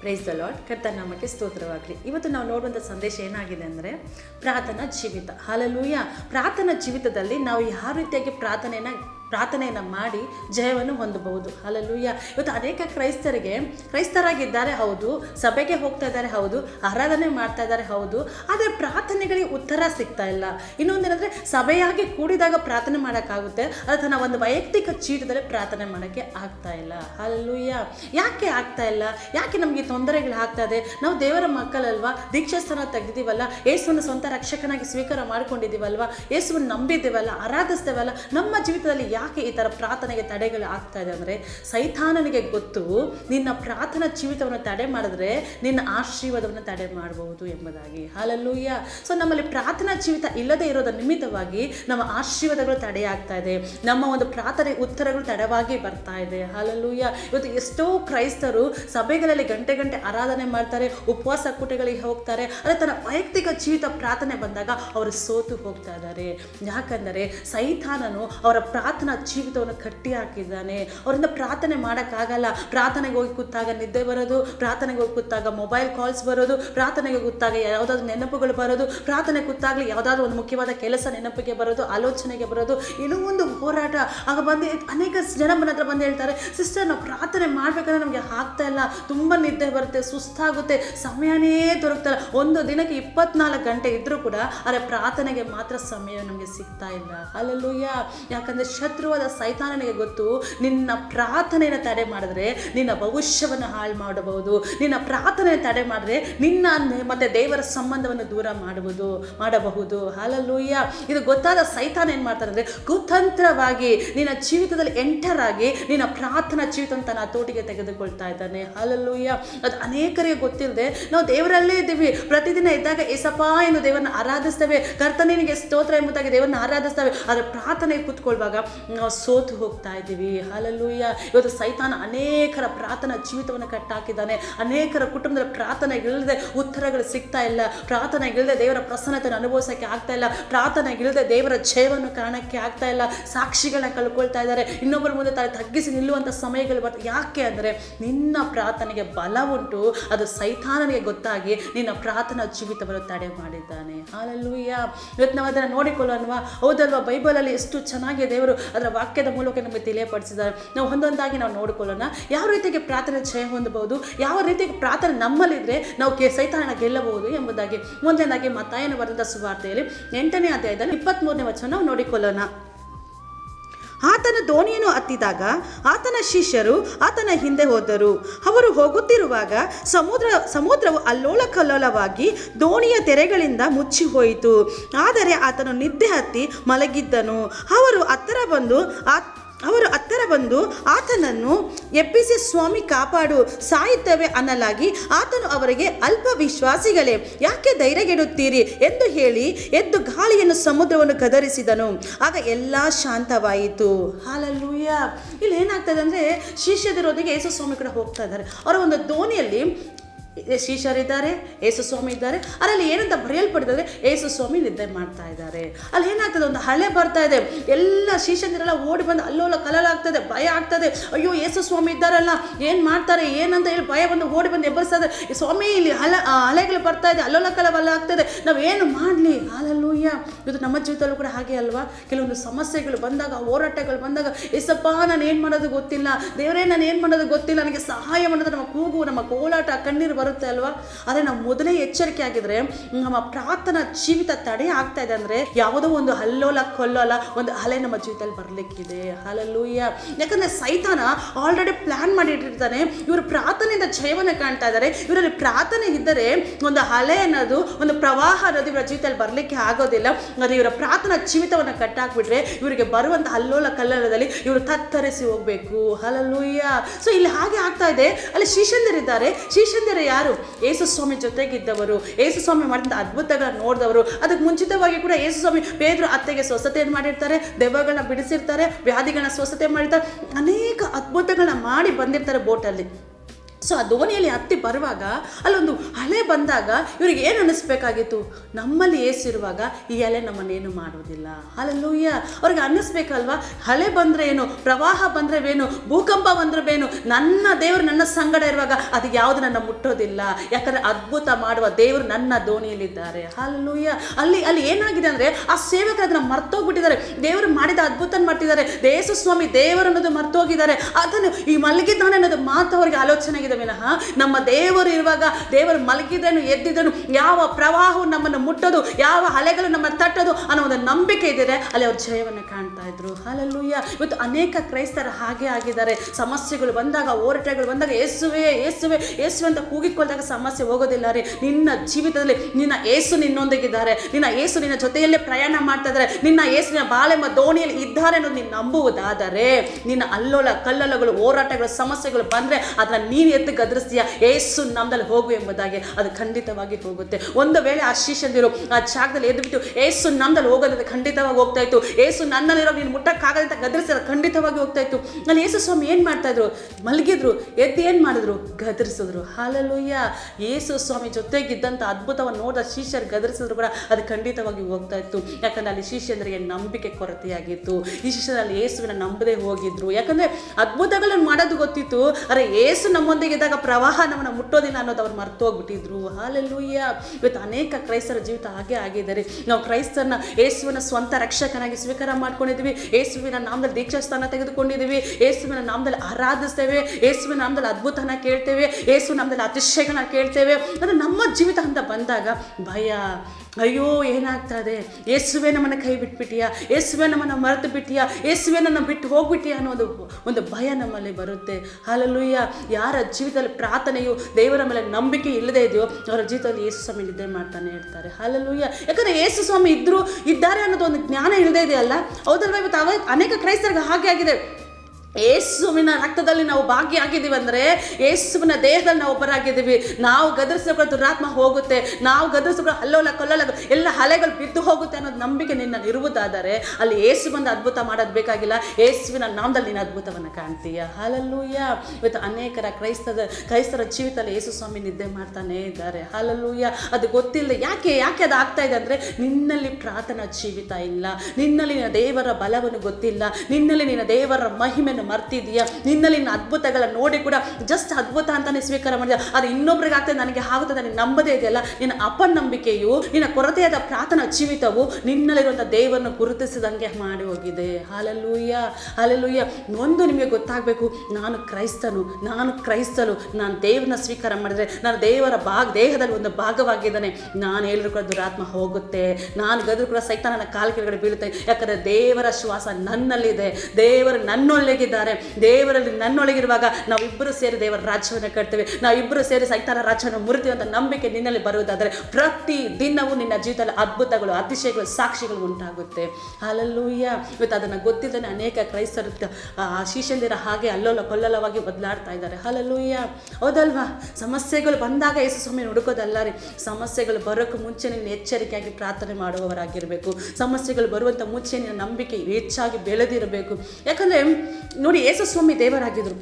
Praise the Lad ಕರ್ತ ನಾಮಕ್ಕೆ ಸ್ತೋತ್ರವಾಗಲಿ. ಇವತ್ತು ನಾವು ನೋಡುವಂಥ ಸಂದೇಶ ಏನಾಗಿದೆ ಅಂದರೆ ಪ್ರಾರ್ಥನಾ ಜೀವಿತ. ಹಾಲಲೂಯ ಪ್ರಾರ್ಥನಾ ಜೀವಿತದಲ್ಲಿ ನಾವು ಯಾವ ರೀತಿಯಾಗಿ ಪ್ರಾರ್ಥನೆಯನ್ನು ಪ್ರಾರ್ಥನೆಯನ್ನು ಮಾಡಿ ಜಯವನ್ನು ಹೊಂದಬಹುದು. ಹಾಲಲೂಯ ಇವತ್ತು ಅನೇಕ ಕ್ರೈಸ್ತರಿಗೆ, ಕ್ರೈಸ್ತರಾಗಿದ್ದಾರೆ ಹೌದು, ಸಭೆಗೆ ಹೋಗ್ತಾ ಇದ್ದಾರೆ ಹೌದು, ಆರಾಧನೆ ಮಾಡ್ತಾ ಇದ್ದಾರೆ ಹೌದು, ಆದರೆ ಪ್ರಾರ್ಥನೆಗಳಿಗೆ ಉತ್ತರ ಸಿಗ್ತಾ ಇಲ್ಲ. ಇನ್ನೊಂದೇನೆಂದರೆ ಸಭೆಯಾಗಿ ಕೂಡಿದಾಗ ಪ್ರಾರ್ಥನೆ ಮಾಡೋಕ್ಕಾಗುತ್ತೆ ಅಥವಾ ತನ್ನ ಒಂದು ವೈಯಕ್ತಿಕ ಚೀಟದಲ್ಲಿ ಪ್ರಾರ್ಥನೆ ಮಾಡೋಕ್ಕೆ ಆಗ್ತಾ ಇಲ್ಲ. ಅಲ್ಲೂಯ್ಯ ಯಾಕೆ ಆಗ್ತಾ ಇಲ್ಲ? ಯಾಕೆ ನಮಗೆ ತೊಂದರೆಗಳು ಆಗ್ತಾ ಇದೆ? ನಾವು ದೇವರ ಮಕ್ಕಳಲ್ವಾ? ದೀಕ್ಷಾಸ್ಥಾನ ತೆಗೆದಿದ್ದೀವಲ್ಲ? ಯೇಸುವನ್ನು ಸ್ವಂತ ರಕ್ಷಕನಾಗಿ ಸ್ವೀಕಾರ ಮಾಡ್ಕೊಂಡಿದ್ದೀವಲ್ವಾ? ಯೇಸುವನ್ನು ನಂಬಿದ್ದೇವಲ್ಲ? ಆರಾಧಿಸ್ತೇವಲ್ಲ? ನಮ್ಮ ಜೀವಿತದಲ್ಲಿ ಯಾಕೆ ಈ ಥರ ಪ್ರಾರ್ಥನೆಗೆ ತಡೆಗಳು ಆಗ್ತಾ ಇದೆ ಅಂದರೆ ಸೈತಾನನಿಗೆ ಗೊತ್ತು, ನಿನ್ನ ಪ್ರಾರ್ಥನಾ ಜೀವಿತವನ್ನು ತಡೆ ಮಾಡಿದ್ರೆ ನಿನ್ನ ಆಶೀರ್ವಾದವನ್ನು ತಡೆ ಮಾಡಬಹುದು ಎಂಬುದಾಗಿ. ಹಾಲಲ್ಲೂಯ್ಯ ಸೊ ನಮ್ಮಲ್ಲಿ ಪ್ರಾರ್ಥನಾ ಜೀವಿತ ಇಲ್ಲದೆ ಇರೋದ್ರ ನಿಮಿತ್ತವಾಗಿ ನಮ್ಮ ಆಶೀರ್ವಾದಗಳು ತಡೆಯಾಗ್ತಾ ಇದೆ. ನಮ್ಮ ಒಂದು ಪ್ರಾರ್ಥನೆ ಉತ್ತರಗಳು ತಡವಾಗಿ ಬರ್ತಾ ಇದೆ. ಹಾಲಲ್ಲೂಯ್ಯ ಇವತ್ತು ಎಷ್ಟೋ ಕ್ರೈಸ್ತರು ಸಭೆಗಳಲ್ಲಿ ಗಂಟೆ ಗಂಟೆ ಆರಾಧನೆ ಮಾಡ್ತಾರೆ, ಉಪವಾಸ ಕೂಟಗಳಿಗೆ ಹೋಗ್ತಾರೆ ಅದೇ ತನ್ನ ವೈಯಕ್ತಿಕ ಜೀವಿತ ಪ್ರಾರ್ಥನೆ ಬಂದಾಗ ಅವರು ಸೋತು ಹೋಗ್ತಾ ಇದ್ದಾರೆ. ಯಾಕಂದರೆ ಸೈತಾನನು ಅವರ ಪ್ರಾರ್ಥನಾ ಜೀವಿತವನ್ನು ಕಟ್ಟಿ ಹಾಕಿದ್ದಾನೆ. ಅವರಿಂದ ಪ್ರಾರ್ಥನೆ ಮಾಡೋಕ್ಕಾಗಲ್ಲ ಪ್ರಾರ್ಥನೆಗೆ ಹೋಗಿ ಕೂತಾಗ ನಿದ್ದೆ ಬರೋದು, ಪ್ರಾರ್ಥನೆಗೆ ಹೋಗಿ ಕೂತಾಗ ಮೊಬೈಲ್ ಕಾಲ್ಸ್ ಬರೋದು, ಪ್ರಾರ್ಥನೆಗೆ ಕೂತಾಗ ಯಾವುದಾದ್ರು ನೆನಪುಗಳು ಬರೋದು, ಪ್ರಾರ್ಥನೆ ಕೂತಾಗಲಿ ಯಾವುದಾದ್ರೂ ಒಂದು ಮುಖ್ಯವಾದ ಕೆಲಸ ನೆನಪಿಗೆ ಬರೋದು, ಆಲೋಚನೆಗೆ ಬರೋದು ಏನೋ ಒಂದು ಹೋರಾಟ. ಆಗ ಬಂದು ಅನೇಕ ಜನ ಮನ ಹತ್ರ ಬಂದು ಹೇಳ್ತಾರೆ ಸಿಸ್ಟರ್ ನಾವು ಪ್ರಾರ್ಥನೆ ಮಾಡಬೇಕಂದ್ರೆ ನಮಗೆ ಆಗ್ತಾ ಇಲ್ಲ. ತುಂಬ ನಿದ್ದೆ ಬರುತ್ತೆ, ಸುಸ್ತಾಗುತ್ತೆ, ಸಮಯನೇ ದೊರಕ್ತಲ್ಲ ಒಂದು ದಿನಕ್ಕೆ ಇಪ್ಪತ್ನಾಲ್ಕು ಗಂಟೆ ಇದ್ದರೂ ಕೂಡ, ಅರೆ ಪ್ರಾರ್ಥನೆಗೆ ಮಾತ್ರ ಸಮಯ ನಮಗೆ ಸಿಗ್ತಾ ಇಲ್ಲ. ಅಲ್ಲಲ್ಲೂಯ್ಯ ಯಾಕಂದರೆ ಶತ್ರುವಾದ ಸೈತಾನನಿಗೆ ಗೊತ್ತು, ನಿನ್ನ ಪ್ರಾರ್ಥನೆಯನ್ನು ತಡೆ ಮಾಡಿದ್ರೆ ನಿನ್ನ ಭವಿಷ್ಯವನ್ನು ಹಾಳು ಮಾಡಬಹುದು. ನಿನ್ನ ಪ್ರಾರ್ಥನೆ ತಡೆ ಮಾಡಿದ್ರೆ ನಿನ್ನ ಮತ್ತೆ ದೇವರ ಸಂಬಂಧವನ್ನು ದೂರ ಮಾಡುವುದು, ಮಾಡಬಹುದು. ಹಾಲಲ್ಲೂಯ್ಯ ಇದು ಗೊತ್ತಾದ ಸೈತಾನ ಏನು ಮಾಡ್ತಾರೆ ಅಂದರೆ, ಕುತಂತ್ರವಾಗಿ ನಿನ್ನ ಜೀವಿತದಲ್ಲಿ ಎಂಟರ್ ಆಗಿ ನಿನ್ನ ಪ್ರಾರ್ಥನಾ ಜೀವಿತ ತನ್ನ ತೋಟಿಗೆ ತೆಗೆದುಕೊಳ್ತಾ ಇದ್ದಾನೆ. ಹಾಲಲ್ಲೂಯ್ಯ ಅದು ಅನೇಕರಿಗೆ ಗೊತ್ತಿಲ್ಲದೆ ನಾವು ದೇವರಲ್ಲೇ ಇದ್ದೀವಿ. ಪ್ರತಿದಿನ ಇದ್ದಾಗ ಏಸಪ್ಪ ಎಂದು ದೇವರನ್ನ ಆರಾಧಿಸ್ತೇವೆ. ಕರ್ತನಿಗೆ ಸ್ತೋತ್ರ ಎಂಬುದಾಗಿ ದೇವರನ್ನ ಆರಾಧಿಸ್ತೇವೆ. ಆದರೆ ಪ್ರಾರ್ಥನೆ ಕೂತ್ಕೊಳ್ವಾಗ ನಾವು ಸೋತು ಹೋಗ್ತಾ ಇದ್ದೀವಿ. ಹಾಲಲ್ಲೂಯ್ಯ ಇವತ್ತು ಸೈತಾನ ಅನೇಕರ ಪ್ರಾರ್ಥನಾ ಜೀವಿತವನ್ನು ಕಟ್ಟಾಕಿದ್ದಾನೆ. ಅನೇಕರ ಪ್ರಾರ್ಥನೆ ಇಲ್ಲದೆ ಉತ್ತರಗಳು ಸಿಗ್ತಾ ಇಲ್ಲ. ಪ್ರಾರ್ಥನೆಗಿಲ್ಲದೆ ದೇವರ ಪ್ರಸನ್ನತೆಯನ್ನು ಅನುಭವಿಸೋಕ್ಕೆ ಆಗ್ತಾ ಇಲ್ಲ. ಪ್ರಾರ್ಥನೆಗಿಲ್ಲದೆ ದೇವರ ಜಯವನ್ನು ಕಾಣಕ್ಕೆ ಆಗ್ತಾ ಇಲ್ಲ. ಸಾಕ್ಷಿಗಳನ್ನ ಕಳ್ಕೊಳ್ತಾ ಇದ್ದಾರೆ. ಇನ್ನೊಬ್ಬರ ಮುಂದೆ ತಾಯಿ ತಗ್ಗಿಸಿ ನಿಲ್ಲುವಂಥ ಸಮಯಗಳು ಬರ್ತವೆ ಯಾಕೆ ಅಂದರೆ ನಿನ್ನ ಪ್ರಾರ್ಥನೆಗೆ ಬಲ ಉಂಟು. ಅದು ಸೈತಾನನಿಗೆ ಗೊತ್ತಾಗಿ ನಿನ್ನ ಪ್ರಾರ್ಥನಾ ಜೀವಿತವನ್ನು ತಡೆ ಮಾಡಿದ್ದಾನೆ. ಹಾಲಲ್ಲೂಯ್ಯ ಇವತ್ತು ನಾವು ಅದನ್ನು ನೋಡಿಕೊಳ್ಳೋಣವಾ? ಹೌದಲ್ವಾ? ಬೈಬಲಲ್ಲಿ ಎಷ್ಟು ಚೆನ್ನಾಗಿ ದೇವರು ಅದರ ವಾಕ್ಯದ ಮೂಲಕ ನಮಗೆ ತಿಳಿಯಪಡಿಸಿದ್ದಾರೆ. ನಾವು ಒಂದೊಂದಾಗಿ ನಾವು ನೋಡಿಕೊಳ್ಳೋಣ. ಯಾವ ರೀತಿಗೆ ಪ್ರಾರ್ಥನೆ ಜಯ ಹೊಂದಬಹುದು? ಯಾವ ರೀತಿಗೆ ಪ್ರಾರ್ಥನೆ ನಮ್ಮಲ್ಲಿದ್ದರೆ ನಾವು ಕೆ ಸೈತಾನ ಗೆಲ್ಲಬಹುದು ಎಂಬುದಾಗಿ. ಮುಂದಿನದಾಗಿ ಮತ್ತಾಯನ ಬರೆದ ಸುವಾರ್ತೆಯಲ್ಲಿ ಎಂಟನೇ ಅಧ್ಯಾಯದಲ್ಲಿ ಇಪ್ಪತ್ತ್ಮೂರನೇ ವಚನ ನಾವು ನೋಡಿಕೊಳ್ಳೋಣ. ಆತನ ದೋಣಿಯನ್ನು ಹತ್ತಿದಾಗ ಆತನ ಶಿಷ್ಯರು ಆತನ ಹಿಂದೆ ಹೋದರು. ಅವರು ಹೋಗುತ್ತಿರುವಾಗ ಸಮುದ್ರ, ಸಮುದ್ರವು ಅಲ್ಲೋಲ ಕಲ್ಲೋಲವಾಗಿ ದೋಣಿಯ ತೆರೆಗಳಿಂದ ಮುಚ್ಚಿ ಹೋಯಿತು ಆದರೆ ಆತನು ನಿದ್ದೆ ಹತ್ತಿ ಮಲಗಿದ್ದನು. ಅವರು ಹತ್ತಿರ ಬಂದು ಅವರು ಹತ್ತಿರ ಬಂದು ಆತನನ್ನು ಎಬ್ಬಿಸಿ ಸ್ವಾಮಿ ಕಾಪಾಡು, ಸಾಯುತ್ತವೆ ಅನ್ನಲಾಗಿ ಆತನು ಅವರಿಗೆ ಅಲ್ಪ ವಿಶ್ವಾಸಿಗಳೇ, ಯಾಕೆ ಧೈರ್ಯಗೆಡುತ್ತೀರಿ ಎಂದು ಹೇಳಿ ಎದ್ದು ಗಾಳಿಯನ್ನು ಸಮುದ್ರವನ್ನು ಕದರಿಸಿದನು ಆಗ ಎಲ್ಲ ಶಾಂತವಾಯಿತು. ಹಾಲಲ್ಲೂಯ್ಯ. ಇಲ್ಲಿ ಏನಾಗ್ತದೆ ಅಂದರೆ ಶಿಷ್ಯದಿರೋದಿಗೆ ಯೇಸು ಸ್ವಾಮಿ ಕೂಡ ಹೋಗ್ತಾ ಇದ್ದಾರೆ. ಅವರ ಒಂದು ದೋಣಿಯಲ್ಲಿ ಶಿಷ್ಯರಿದ್ದಾರೆ ಯೇಸು ಸ್ವಾಮಿ ಇದ್ದಾರೆ. ಅದರಲ್ಲಿ ಏನಂತ ಬರೆಯಲ್ಪಟ್ಟಿದ್ದಾರೆ ಯೇಸು ಸ್ವಾಮಿ ನಿದ್ದೆ ಮಾಡ್ತಾ ಇದ್ದಾರೆ. ಅಲ್ಲಿ ಏನಾಗ್ತದೆ, ಒಂದು ಹಳೆ ಬರ್ತಾ ಇದೆ. ಎಲ್ಲ ಶಿಷ್ಯಂದಿರೆಲ್ಲ ಓಡಿ ಬಂದು ಅಲ್ಲೋಲ ಕಲಲಾಗ್ತದೆ ಭಯ ಆಗ್ತದೆ. ಅಯ್ಯೋ ಯೇಸು ಸ್ವಾಮಿ ಇದ್ದಾರಲ್ಲ, ಏನು ಮಾಡ್ತಾರೆ, ಏನಂತ ಹೇಳಿ ಭಯ ಬಂದು ಓಡಿ ಬಂದು ಎಬ್ಬರಿಸ್ತಾ ಇದೆ ಸ್ವಾಮಿ ಇಲ್ಲಿ ಹಲ ಅಲೆಗಳು ಬರ್ತಾ ಇದೆ, ಅಲ್ಲೋಲ ಕಲವಲ್ಲ ಆಗ್ತದೆ. ನಾವು ಏನು ಮಾಡಲಿ? ಹಾಲಲ್ಲೂಯ್ಯ. ಇದು ನಮ್ಮ ಜೀವಿತದಲ್ಲೂ ಕೂಡ ಹಾಗೆ ಅಲ್ವಾ? ಕೆಲವೊಂದು ಸಮಸ್ಯೆಗಳು ಬಂದಾಗ, ಹೋರಾಟಗಳು ಬಂದಾಗ ಎಸಪ್ಪ ನಾನು ಏನು ಮಾಡೋದು ಗೊತ್ತಿಲ್ಲ. ದೇವರೇ ನಾನು ಏನು ಮಾಡೋದು ಗೊತ್ತಿಲ್ಲ. ನನಗೆ ಸಹಾಯ ಮಾಡೋದು ನಮ್ಮ ಕೂಗು, ನಮ್ಮ ಕೋಲಾಟ, ಕಣ್ಣೀರು ಬರುತ್ತೆ ಅಲ್ವಾ? ಆದರೆ ನಾವು ಮೊದಲೇ ಎಚ್ಚರಿಕೆ ಆಗಿದ್ರೆ ನಮ್ಮ ಪ್ರಾರ್ಥನಾ ಜೀವಿತ ತಡೆ ಆಗ್ತಾ ಇದೆ ಅಂದರೆ ಯಾವುದೋ ಒಂದು ಹಲ್ಲೋಲ, ಕೊಲ್ಲೋಲ, ಒಂದು ಅಲೆ ನಮ್ಮ ಜೀವಿತದಲ್ಲಿ ಬರಲಿಕ್ಕಿದೆ. ಹಲಲ್ಲೂಯ್ಯ ಯಾಕಂದರೆ ಸೈತಾನ ಆಲ್ರೆಡಿ ಪ್ಲಾನ್ ಮಾಡಿಟ್ಟಿರ್ತಾನೆ. ಇವರು ಪ್ರಾರ್ಥನೆಯಿಂದ ಜಯವನ್ನು ಕಾಣ್ತಾ ಇದ್ದಾರೆ. ಇವರಲ್ಲಿ ಪ್ರಾರ್ಥನೆ ಇದ್ದರೆ ಒಂದು ಅಲೆ ಅನ್ನೋದು, ಒಂದು ಪ್ರವಾಹ ಅನ್ನೋದು ಇವರ ಜೀವಿತದಲ್ಲಿ ಬರಲಿಕ್ಕೆ ಆಗೋದಿಲ್ಲ. ಅದು ಇವರ ಪ್ರಾರ್ಥನಾ ಜೀವಿತವನ್ನು ಕಟ್ಟಾಕ್ಬಿಟ್ರೆ ಇವರಿಗೆ ಬರುವಂಥ ಹಲ್ಲೋಲ, ಕಲ್ಲೋಲದಲ್ಲಿ ಇವರು ತತ್ತರಿಸಿ ಹೋಗಬೇಕು. ಹಲಲ್ಲೂಯ್ಯ ಸೊ ಇಲ್ಲಿ ಹಾಗೆ ಆಗ್ತಾ ಇದೆ. ಅಲ್ಲಿ ಇದ್ದಾರೆ ಶಿಷ್ಯಂದಿರು ಯಾರು? ಯೇಸು ಸ್ವಾಮಿ ಜೊತೆಗಿದ್ದವರು ಯೇಸು ಸ್ವಾಮಿ ಮಾಡಿದಂಥ ಅದ್ಭುತಗಳನ್ನ ನೋಡಿದವರು. ಅದಕ್ಕೆ ಮುಂಚಿತವಾಗಿ ಕೂಡ ಯೇಸು ಸ್ವಾಮಿ ಪೇದ್ರು ಅತ್ತೆಗೆ ಸ್ವಸ್ಥತೆಯನ್ನು ಮಾಡಿರ್ತಾರೆ, ದೆವ್ವಗಳನ್ನ ಬಿಡಿಸಿರ್ತಾರೆ, ವ್ಯಾಧಿಗಳನ್ನ ಸ್ವಸ್ಥತೆ ಮಾಡಿರ್ತಾರೆ. ಅನೇಕ ಅದ್ಭುತಗಳನ್ನ ಮಾಡಿ ಬಂದಿರ್ತಾರೆ ಬೋಟಲ್ಲಿ. ಸೊ ಆ ದೋಣಿಯಲ್ಲಿ ಹತ್ತಿ ಬರುವಾಗ ಅಲ್ಲೊಂದು ಅಲೆ ಬಂದಾಗ ಇವ್ರಿಗೆ ಏನು ಅನ್ನಿಸ್ಬೇಕಾಗಿತ್ತು? ನಮ್ಮಲ್ಲಿ ಏಸಿರುವಾಗ ಈ ಅಲೆ ನಮ್ಮನ್ನೇನು ಮಾಡೋದಿಲ್ಲ. ಅಲ್ಲೂಯ್ಯ ಅವ್ರಿಗೆ ಅನ್ನಿಸ್ಬೇಕಲ್ವಾ? ಹಳೆ ಬಂದರೆ ಏನು? ಪ್ರವಾಹ ಬಂದರೆ ಏನು? ಭೂಕಂಪ ಬಂದರೆ ಏನು? ನನ್ನ ದೇವರು ನನ್ನ ಸಂಗಡ ಇರುವಾಗ ಅದು ಯಾವುದು ನನ್ನ ಮುಟ್ಟೋದಿಲ್ಲ. ಯಾಕಂದ್ರೆ ಅದ್ಭುತ ಮಾಡುವ ದೇವರು ನನ್ನ ದೋಣಿಯಲ್ಲಿದ್ದಾರೆ. ಅಲ್ಲೂಯ್ಯ ಅಲ್ಲಿ ಅಲ್ಲಿ ಏನಾಗಿದೆ ಅಂದರೆ ಆ ಸೇವಕರು ಅದನ್ನು ಮರ್ತೋಗ್ಬಿಟ್ಟಿದ್ದಾರೆ. ದೇವರು ಮಾಡಿದ ಅದ್ಭುತ ಮಾಡ್ತಿದ್ದಾರೆ. ದೇಸು ಸ್ವಾಮಿ ದೇವರು ಅನ್ನೋದು ಮರ್ತೋಗಿದ್ದಾರೆ. ಅದನ್ನು ಈ ಮಲಗಿದ್ದಾನೆ ಅನ್ನೋದು ಮಾತು ಅವರಿಗೆ ಆಲೋಚನೆ ಆಗಿದೆ. ವಿನಃ ನಮ್ಮ ದೇವರು ಇರುವಾಗ ದೇವರು ಮಲಗಿದನು, ಎದ್ದಿದನು, ಯಾವ ಪ್ರವಾಹವು ನಮ್ಮನ್ನು ಮುಟ್ಟೋದು, ಯಾವ ಅಲೆಗಳು ನಮ್ಮ ತಟ್ಟೋದು ಅನ್ನೋ ಒಂದು ನಂಬಿಕೆ ಇದ್ದರೆ ಅಲ್ಲಿ ಅವ್ರ ಜಯವನ್ನು ಕಾಣ್ತಾ ಇದ್ರು. ಹಾಲಲ್ಲೂಯ್ಯ ಇವತ್ತು ಅನೇಕ ಕ್ರೈಸ್ತರ ಹಾಗೆ ಆಗಿದ್ದಾರೆ. ಸಮಸ್ಯೆಗಳು ಬಂದಾಗ, ಹೋರಾಟಗಳು ಬಂದಾಗ ಏಸುವೆ ಏಸುವೆ ಏಸುವೆ ಅಂತ ಕೂಗಿಕೊಳ್ದಾಗ ಸಮಸ್ಯೆ ಹೋಗೋದಿಲ್ಲ ರೀ. ನಿನ್ನ ಜೀವಿತದಲ್ಲಿ ನಿನ್ನ ಏಸು ನಿನ್ನೊಂದಿಗಿದ್ದಾರೆ. ನಿನ್ನ ಏಸು ನಿನ್ನ ಜೊತೆಯಲ್ಲೇ ಪ್ರಯಾಣ ಮಾಡ್ತಾ ಇದ್ದಾರೆ. ನಿನ್ನ ಏಸುವಿನ ಬಾಳೆಂಬ ದೋಣಿಯಲ್ಲಿ ಇದ್ದಾರೆ ಅನ್ನೋದು ನೀನು ನಂಬುವುದಾದರೆ, ನಿನ್ನ ಅಲ್ಲೋಲ ಕಲ್ಲೋಲಗಳು ಹೋರಾಟಗಳು, ಸಮಸ್ಯೆಗಳು ಬಂದರೆ ಅದನ್ನ ನೀನು ಎತ್ತು ಗದರಿಸ್ತೀಯ ಏಸು ನಮ್ದಲ್ಲಿ ಹೋಗು ಎಂಬುದಾಗಿ ಅದು ಖಂಡಿತವಾಗಿ ಹೋಗುತ್ತೆ. ಒಂದು ವೇಳೆ ಆ ಶಿಷ್ಯಂದಿರು ಆ ಜಾಗದಲ್ಲಿ ಎದ್ದುಬಿಟ್ಟು ಏಸು ನಮ್ದಲ್ಲಿ ಹೋಗೋದಂತ ಖಂಡಿತವಾಗಿ ಹೋಗ್ತಾ ಇತ್ತು. ಏಸು ನನ್ನಲ್ಲಿರೋ, ನೀನು ಮುಟ್ಟಕ್ಕೆ ಅಂತ ಗದರಿಸಿದ ಖಂಡಿತವಾಗಿ ಹೋಗ್ತಾ ಇತ್ತು. ಅಲ್ಲಿ ಏಸು ಸ್ವಾಮಿ ಏನು ಮಾಡ್ತಾ ಇದ್ರು? ಮಲಗಿದ್ರು, ಎದ್ದು ಏನು ಮಾಡಿದ್ರು? ಗದರಿಸಿದ್ರು. ಹಾಲಲ್ಲೂಯ್ಯ ಏಸು ಸ್ವಾಮಿ ಜೊತೆಗಿದ್ದಂಥ ಅದ್ಭುತವನ್ನು ನೋಡಿದ ಶಿಷ್ಯರು ಗದರಿಸಿದ್ರು ಕೂಡ ಅದು ಖಂಡಿತವಾಗಿ ಹೋಗ್ತಾ ಇತ್ತು. ಯಾಕಂದ್ರೆ ಅಲ್ಲಿ ಶಿಷ್ಯಂದರಿಗೆ ನಂಬಿಕೆ ಕೊರತೆಯಾಗಿತ್ತು. ಈ ಶಿಷ್ಯರಲ್ಲಿ ಏಸುವಿನ ನಂಬದೇ ಹೋಗಿದ್ರು. ಯಾಕಂದ್ರೆ ಅದ್ಭುತಗಳನ್ನು ಮಾಡೋದು ಗೊತ್ತಿತ್ತು. ಅರೆ, ಏಸು ನಮ್ಮೊಂದಿಗೆ ಇದ್ದಾಗ ಪ್ರವಾಹ ನಮ್ಮನ್ನು ಮುಟ್ಟೋದಿಲ್ಲ ಅನ್ನೋದು ಅವ್ರು ಮರ್ತು ಹೋಗ್ಬಿಟ್ಟಿದ್ರು ಹಾಲೆಲ್ಲೂಯ್ಯ. ಇವತ್ತು ಅನೇಕ ಕ್ರೈಸ್ತರ ಜೀವಿತ ಹಾಗೆ ಆಗಿದ್ದಾರೆ. ನಾವು ಕ್ರೈಸ್ತರನ್ನ ಯೇಸುವಿನ ಸ್ವಂತ ರಕ್ಷಕನಾಗಿ ಸ್ವೀಕಾರ ಮಾಡ್ಕೊಂಡಿದ್ವಿ ಯೇಸುವಿನ ನಾಮದಲ್ಲಿ ದೀಕ್ಷಾ ಸ್ಥಾನ ತೆಗೆದುಕೊಂಡಿದ್ದೀವಿ. ಯೇಸುವಿನ ನಾಮದಲ್ಲಿ ಆರಾಧಿಸ್ತೇವೆ. ಯೇಸುವಿನ ನಾಮದಲ್ಲಿ ಅದ್ಭುತನ ಕೇಳ್ತೇವೆ. ಯೇಸು ನಾಮದಲ್ಲಿ ಅತಿಶಯಗಳನ್ನ ಕೇಳ್ತೇವೆ. ಅಂದರೆ ನಮ್ಮ ಜೀವಿತ ಅಂತ ಬಂದಾಗ ಭಯ ಅಯ್ಯೋ ಏನಾಗ್ತಾ ಇದೆ ಯೇಸುವೆ ನಮ್ಮನ್ನು ಕೈ ಬಿಟ್ಬಿಟ್ಟಿಯಾ? ಯೇಸುವೆ ನಮ್ಮನ್ನು ಮರೆತು ಬಿಟ್ಟಿಯಾ? ಯೇಸುವೆ ನನ್ನ ಬಿಟ್ಟು ಹೋಗ್ಬಿಟ್ಟಿಯಾ ಅನ್ನೋದು ಒಂದು ಭಯ ನಮ್ಮಲ್ಲಿ ಬರುತ್ತೆ. ಹಾಲಲ್ಲೂಯ್ಯ, ಯಾರ ಜೀವಿತದಲ್ಲಿ ಪ್ರಾರ್ಥನೆಯು ದೇವರ ಮೇಲೆ ನಂಬಿಕೆ ಇಲ್ಲದೇ ಇದೆಯೋ, ಅವರ ಜೀವಿತದಲ್ಲಿ ಯೇಸು ಸ್ವಾಮಿ ನಿದ್ದೆ ಮಾಡ್ತಾನೆ ಇರ್ತಾರೆ ಹಾಲಲ್ಲೂಯ್ಯ. ಯಾಕಂದರೆ ಯೇಸು ಸ್ವಾಮಿ ಇದ್ದರೂ ಇದ್ದಾರೆ ಅನ್ನೋದು ಒಂದು ಜ್ಞಾನ ಇಲ್ಲದೇ ಇದೆಯಲ್ಲ? ಹೌದಲ್ವ? ಇವತ್ತು ಅವ ಅನೇಕ ಕ್ರೈಸ್ತರಿಗೆ ಹಾಗೆ ಆಗಿದೆ. ಏಸುವಿನ ರಕ್ತದಲ್ಲಿ ನಾವು ಭಾಗಿಯಾಗಿದ್ದೀವಿ ಅಂದರೆ ಯೇಸುವಿನ ದೇಹದಲ್ಲಿ ನಾವು ಒಬ್ಬರಾಗಿದ್ದೀವಿ. ನಾವು ಗದರಿಸಿಕೊಳ್ಳೋ ದುರಾತ್ಮ ಹೋಗುತ್ತೆ. ನಾವು ಗದರಿಸಿಕೊಳ್ಳೋ ಅಲ್ಲೋಲ ಕೊಲ್ಲೋಲ ಎಲ್ಲ ಹಲೆಗಳು ಬಿದ್ದು ಹೋಗುತ್ತೆ ಅನ್ನೋದು ನಂಬಿಕೆ ನಿನ್ನ ಇರುವುದಾದರೆ ಅಲ್ಲಿ ಯೇಸು ಬಂದು ಅದ್ಭುತ ಮಾಡೋದು ಬೇಕಾಗಿಲ್ಲ. ಏಸುವಿನ ನಾಮದಲ್ಲಿ ನೀನು ಅದ್ಭುತವನ್ನು ಕಾಣ್ತೀಯ? ಹಾಲಲ್ಲೂಯ್ಯ ಇವತ್ತು ಅನೇಕರ ಕ್ರೈಸ್ತದ ಕ್ರೈಸ್ತರ ಜೀವಿತದಲ್ಲಿ ಯೇಸು ಸ್ವಾಮಿ ನಿದ್ದೆ ಮಾಡ್ತಾನೇ ಇದ್ದಾರೆ. ಹಾಲಲ್ಲೂಯ್ಯ ಅದು ಗೊತ್ತಿಲ್ಲ ಯಾಕೆ ಯಾಕೆ ಅದು ಆಗ್ತಾ ಇದೆ ಅಂದರೆ ನಿನ್ನಲ್ಲಿ ಪ್ರಾರ್ಥನಾ ಜೀವಿತ ಇಲ್ಲ. ನಿನ್ನಲ್ಲಿನ ನಿನ್ನ ದೇವರ ಬಲವನ್ನು ಗೊತ್ತಿಲ್ಲ. ನಿನ್ನಲ್ಲಿ ನಿನ್ನ ದೇವರ ಮಹಿಮೆಯನ್ನು ಮರ್ತಿದೀಯಾ ನಿನ್ನಲ್ಲಿ ನಿನ್ನ ಅದ್ಭುತಗಳನ್ನ ನೋಡಿ ಕೂಡ ಜಸ್ಟ್ ಅದ್ಭುತ ಅಂತಾನೆ ಸ್ವೀಕಾರ ಮಾಡಿದೆ. ಅದು ಇನ್ನೊಬ್ರಿಗೆ ಆಗ್ತದೆ ನನಗೆ ಆಗುತ್ತದೆ ನೀನು ನಂಬದೇ ಇದೆಯಲ್ಲ. ನಿನ್ನ ಅಪನಂಬಿಕೆಯು, ನಿನ್ನ ಕೊರತೆಯಾದ ಪ್ರಾರ್ಥನಾ ಜೀವಿತವು ನಿನ್ನಲ್ಲಿರುವಂಥ ದೇವರನ್ನು ಗುರುತಿಸಿದಂಗೆ ಮಾಡಿ ಹೋಗಿದೆ. ಹಾಲಲ್ಲೂಯ್ಯ ಹಾಲಲ್ಲೂಯ್ಯ ಒಂದು ನಿಮಗೆ ಗೊತ್ತಾಗಬೇಕು, ನಾನು ಕ್ರೈಸ್ತನು ನಾನು ಕ್ರೈಸ್ತನು, ನಾನು ದೇವರನ್ನ ಸ್ವೀಕಾರ ಮಾಡಿದರೆ, ನಾನು ದೇವರ ಭಾಗ, ದೇಹದಲ್ಲಿ ಒಂದು ಭಾಗವಾಗಿದ್ದಾನೆ. ನಾನು ಹೇಳಿದ್ರು ಕೂಡ ದುರಾತ್ಮ ಹೋಗುತ್ತೆ. ನಾನು ಗದ್ರು ಕೂಡ ಸೈತಾನನ ಕಾಲು ಕೆಳಗಡೆ ಬೀಳುತ್ತೆ ಯಾಕಂದರೆ ದೇವರ ಶ್ವಾಸ ನನ್ನಲ್ಲಿದೆ. ದೇವರು ನನ್ನೊಳಗಿದ್ದಾರೆ ದೇವರಲ್ಲಿ ನನ್ನೊಳಗಿರುವಾಗ ನಾವಿಬ್ಬರು ಸೇರಿ ದೇವರ ರಾಜ್ಯವನ್ನು ಕಟ್ತೇವೆ. ನಾವಿಬ್ಬರು ಸೇರಿ ಸೈತಾನ ರಾಜ್ಯವನ್ನು ಮುರಿತೀವಿ ಅಂತ ನಂಬಿಕೆ ನಿನ್ನಲ್ಲಿ ಬರುವುದಾದರೆ ಪ್ರತಿ ದಿನವೂ ನಿನ್ನ ಜೀವಿತದಲ್ಲಿ ಅದ್ಭುತಗಳು, ಅತಿಶಯಗಳು, ಸಾಕ್ಷಿಗಳು ಉಂಟಾಗುತ್ತೆ. ಅಲ್ಲೂಯ್ಯ ಇವತ್ತು ಅದನ್ನು ಗೊತ್ತಿದ್ದಾನೆ ಅನೇಕ ಕ್ರೈಸ್ತರು ಶಿಷ್ಯಂದಿರ ಹಾಗೆ ಅಲ್ಲೋಲ ಕೊಲ್ಲಲವಾಗಿ ಬದಲಾಡ್ತಾ ಇದ್ದಾರೆ. ಹಲಲೂಯ್ಯ ಹೌದಲ್ವಾ? ಸಮಸ್ಯೆಗಳು ಬಂದಾಗ ಯೇಸು ಸ್ವಾಮಿ ಹುಡುಕೋದಲ್ಲ ರೀ ಸಮಸ್ಯೆಗಳು ಬರೋಕ್ಕೂ ಮುಂಚೆ ನೀನು ಎಚ್ಚರಿಕೆಯಾಗಿ ಪ್ರಾರ್ಥನೆ ಮಾಡುವವರಾಗಿರಬೇಕು. ಸಮಸ್ಯೆಗಳು ಬರುವಂಥ ಮುಂಚೆ ನಿನ್ನ ನಂಬಿಕೆ ಹೆಚ್ಚಾಗಿ ಬೆಳೆದಿರಬೇಕು. ಯಾಕಂದರೆ ನೋಡಿ ಯೇಸು ಸ್ವಾಮಿ ದೇವರಾಗಿದ್ದರು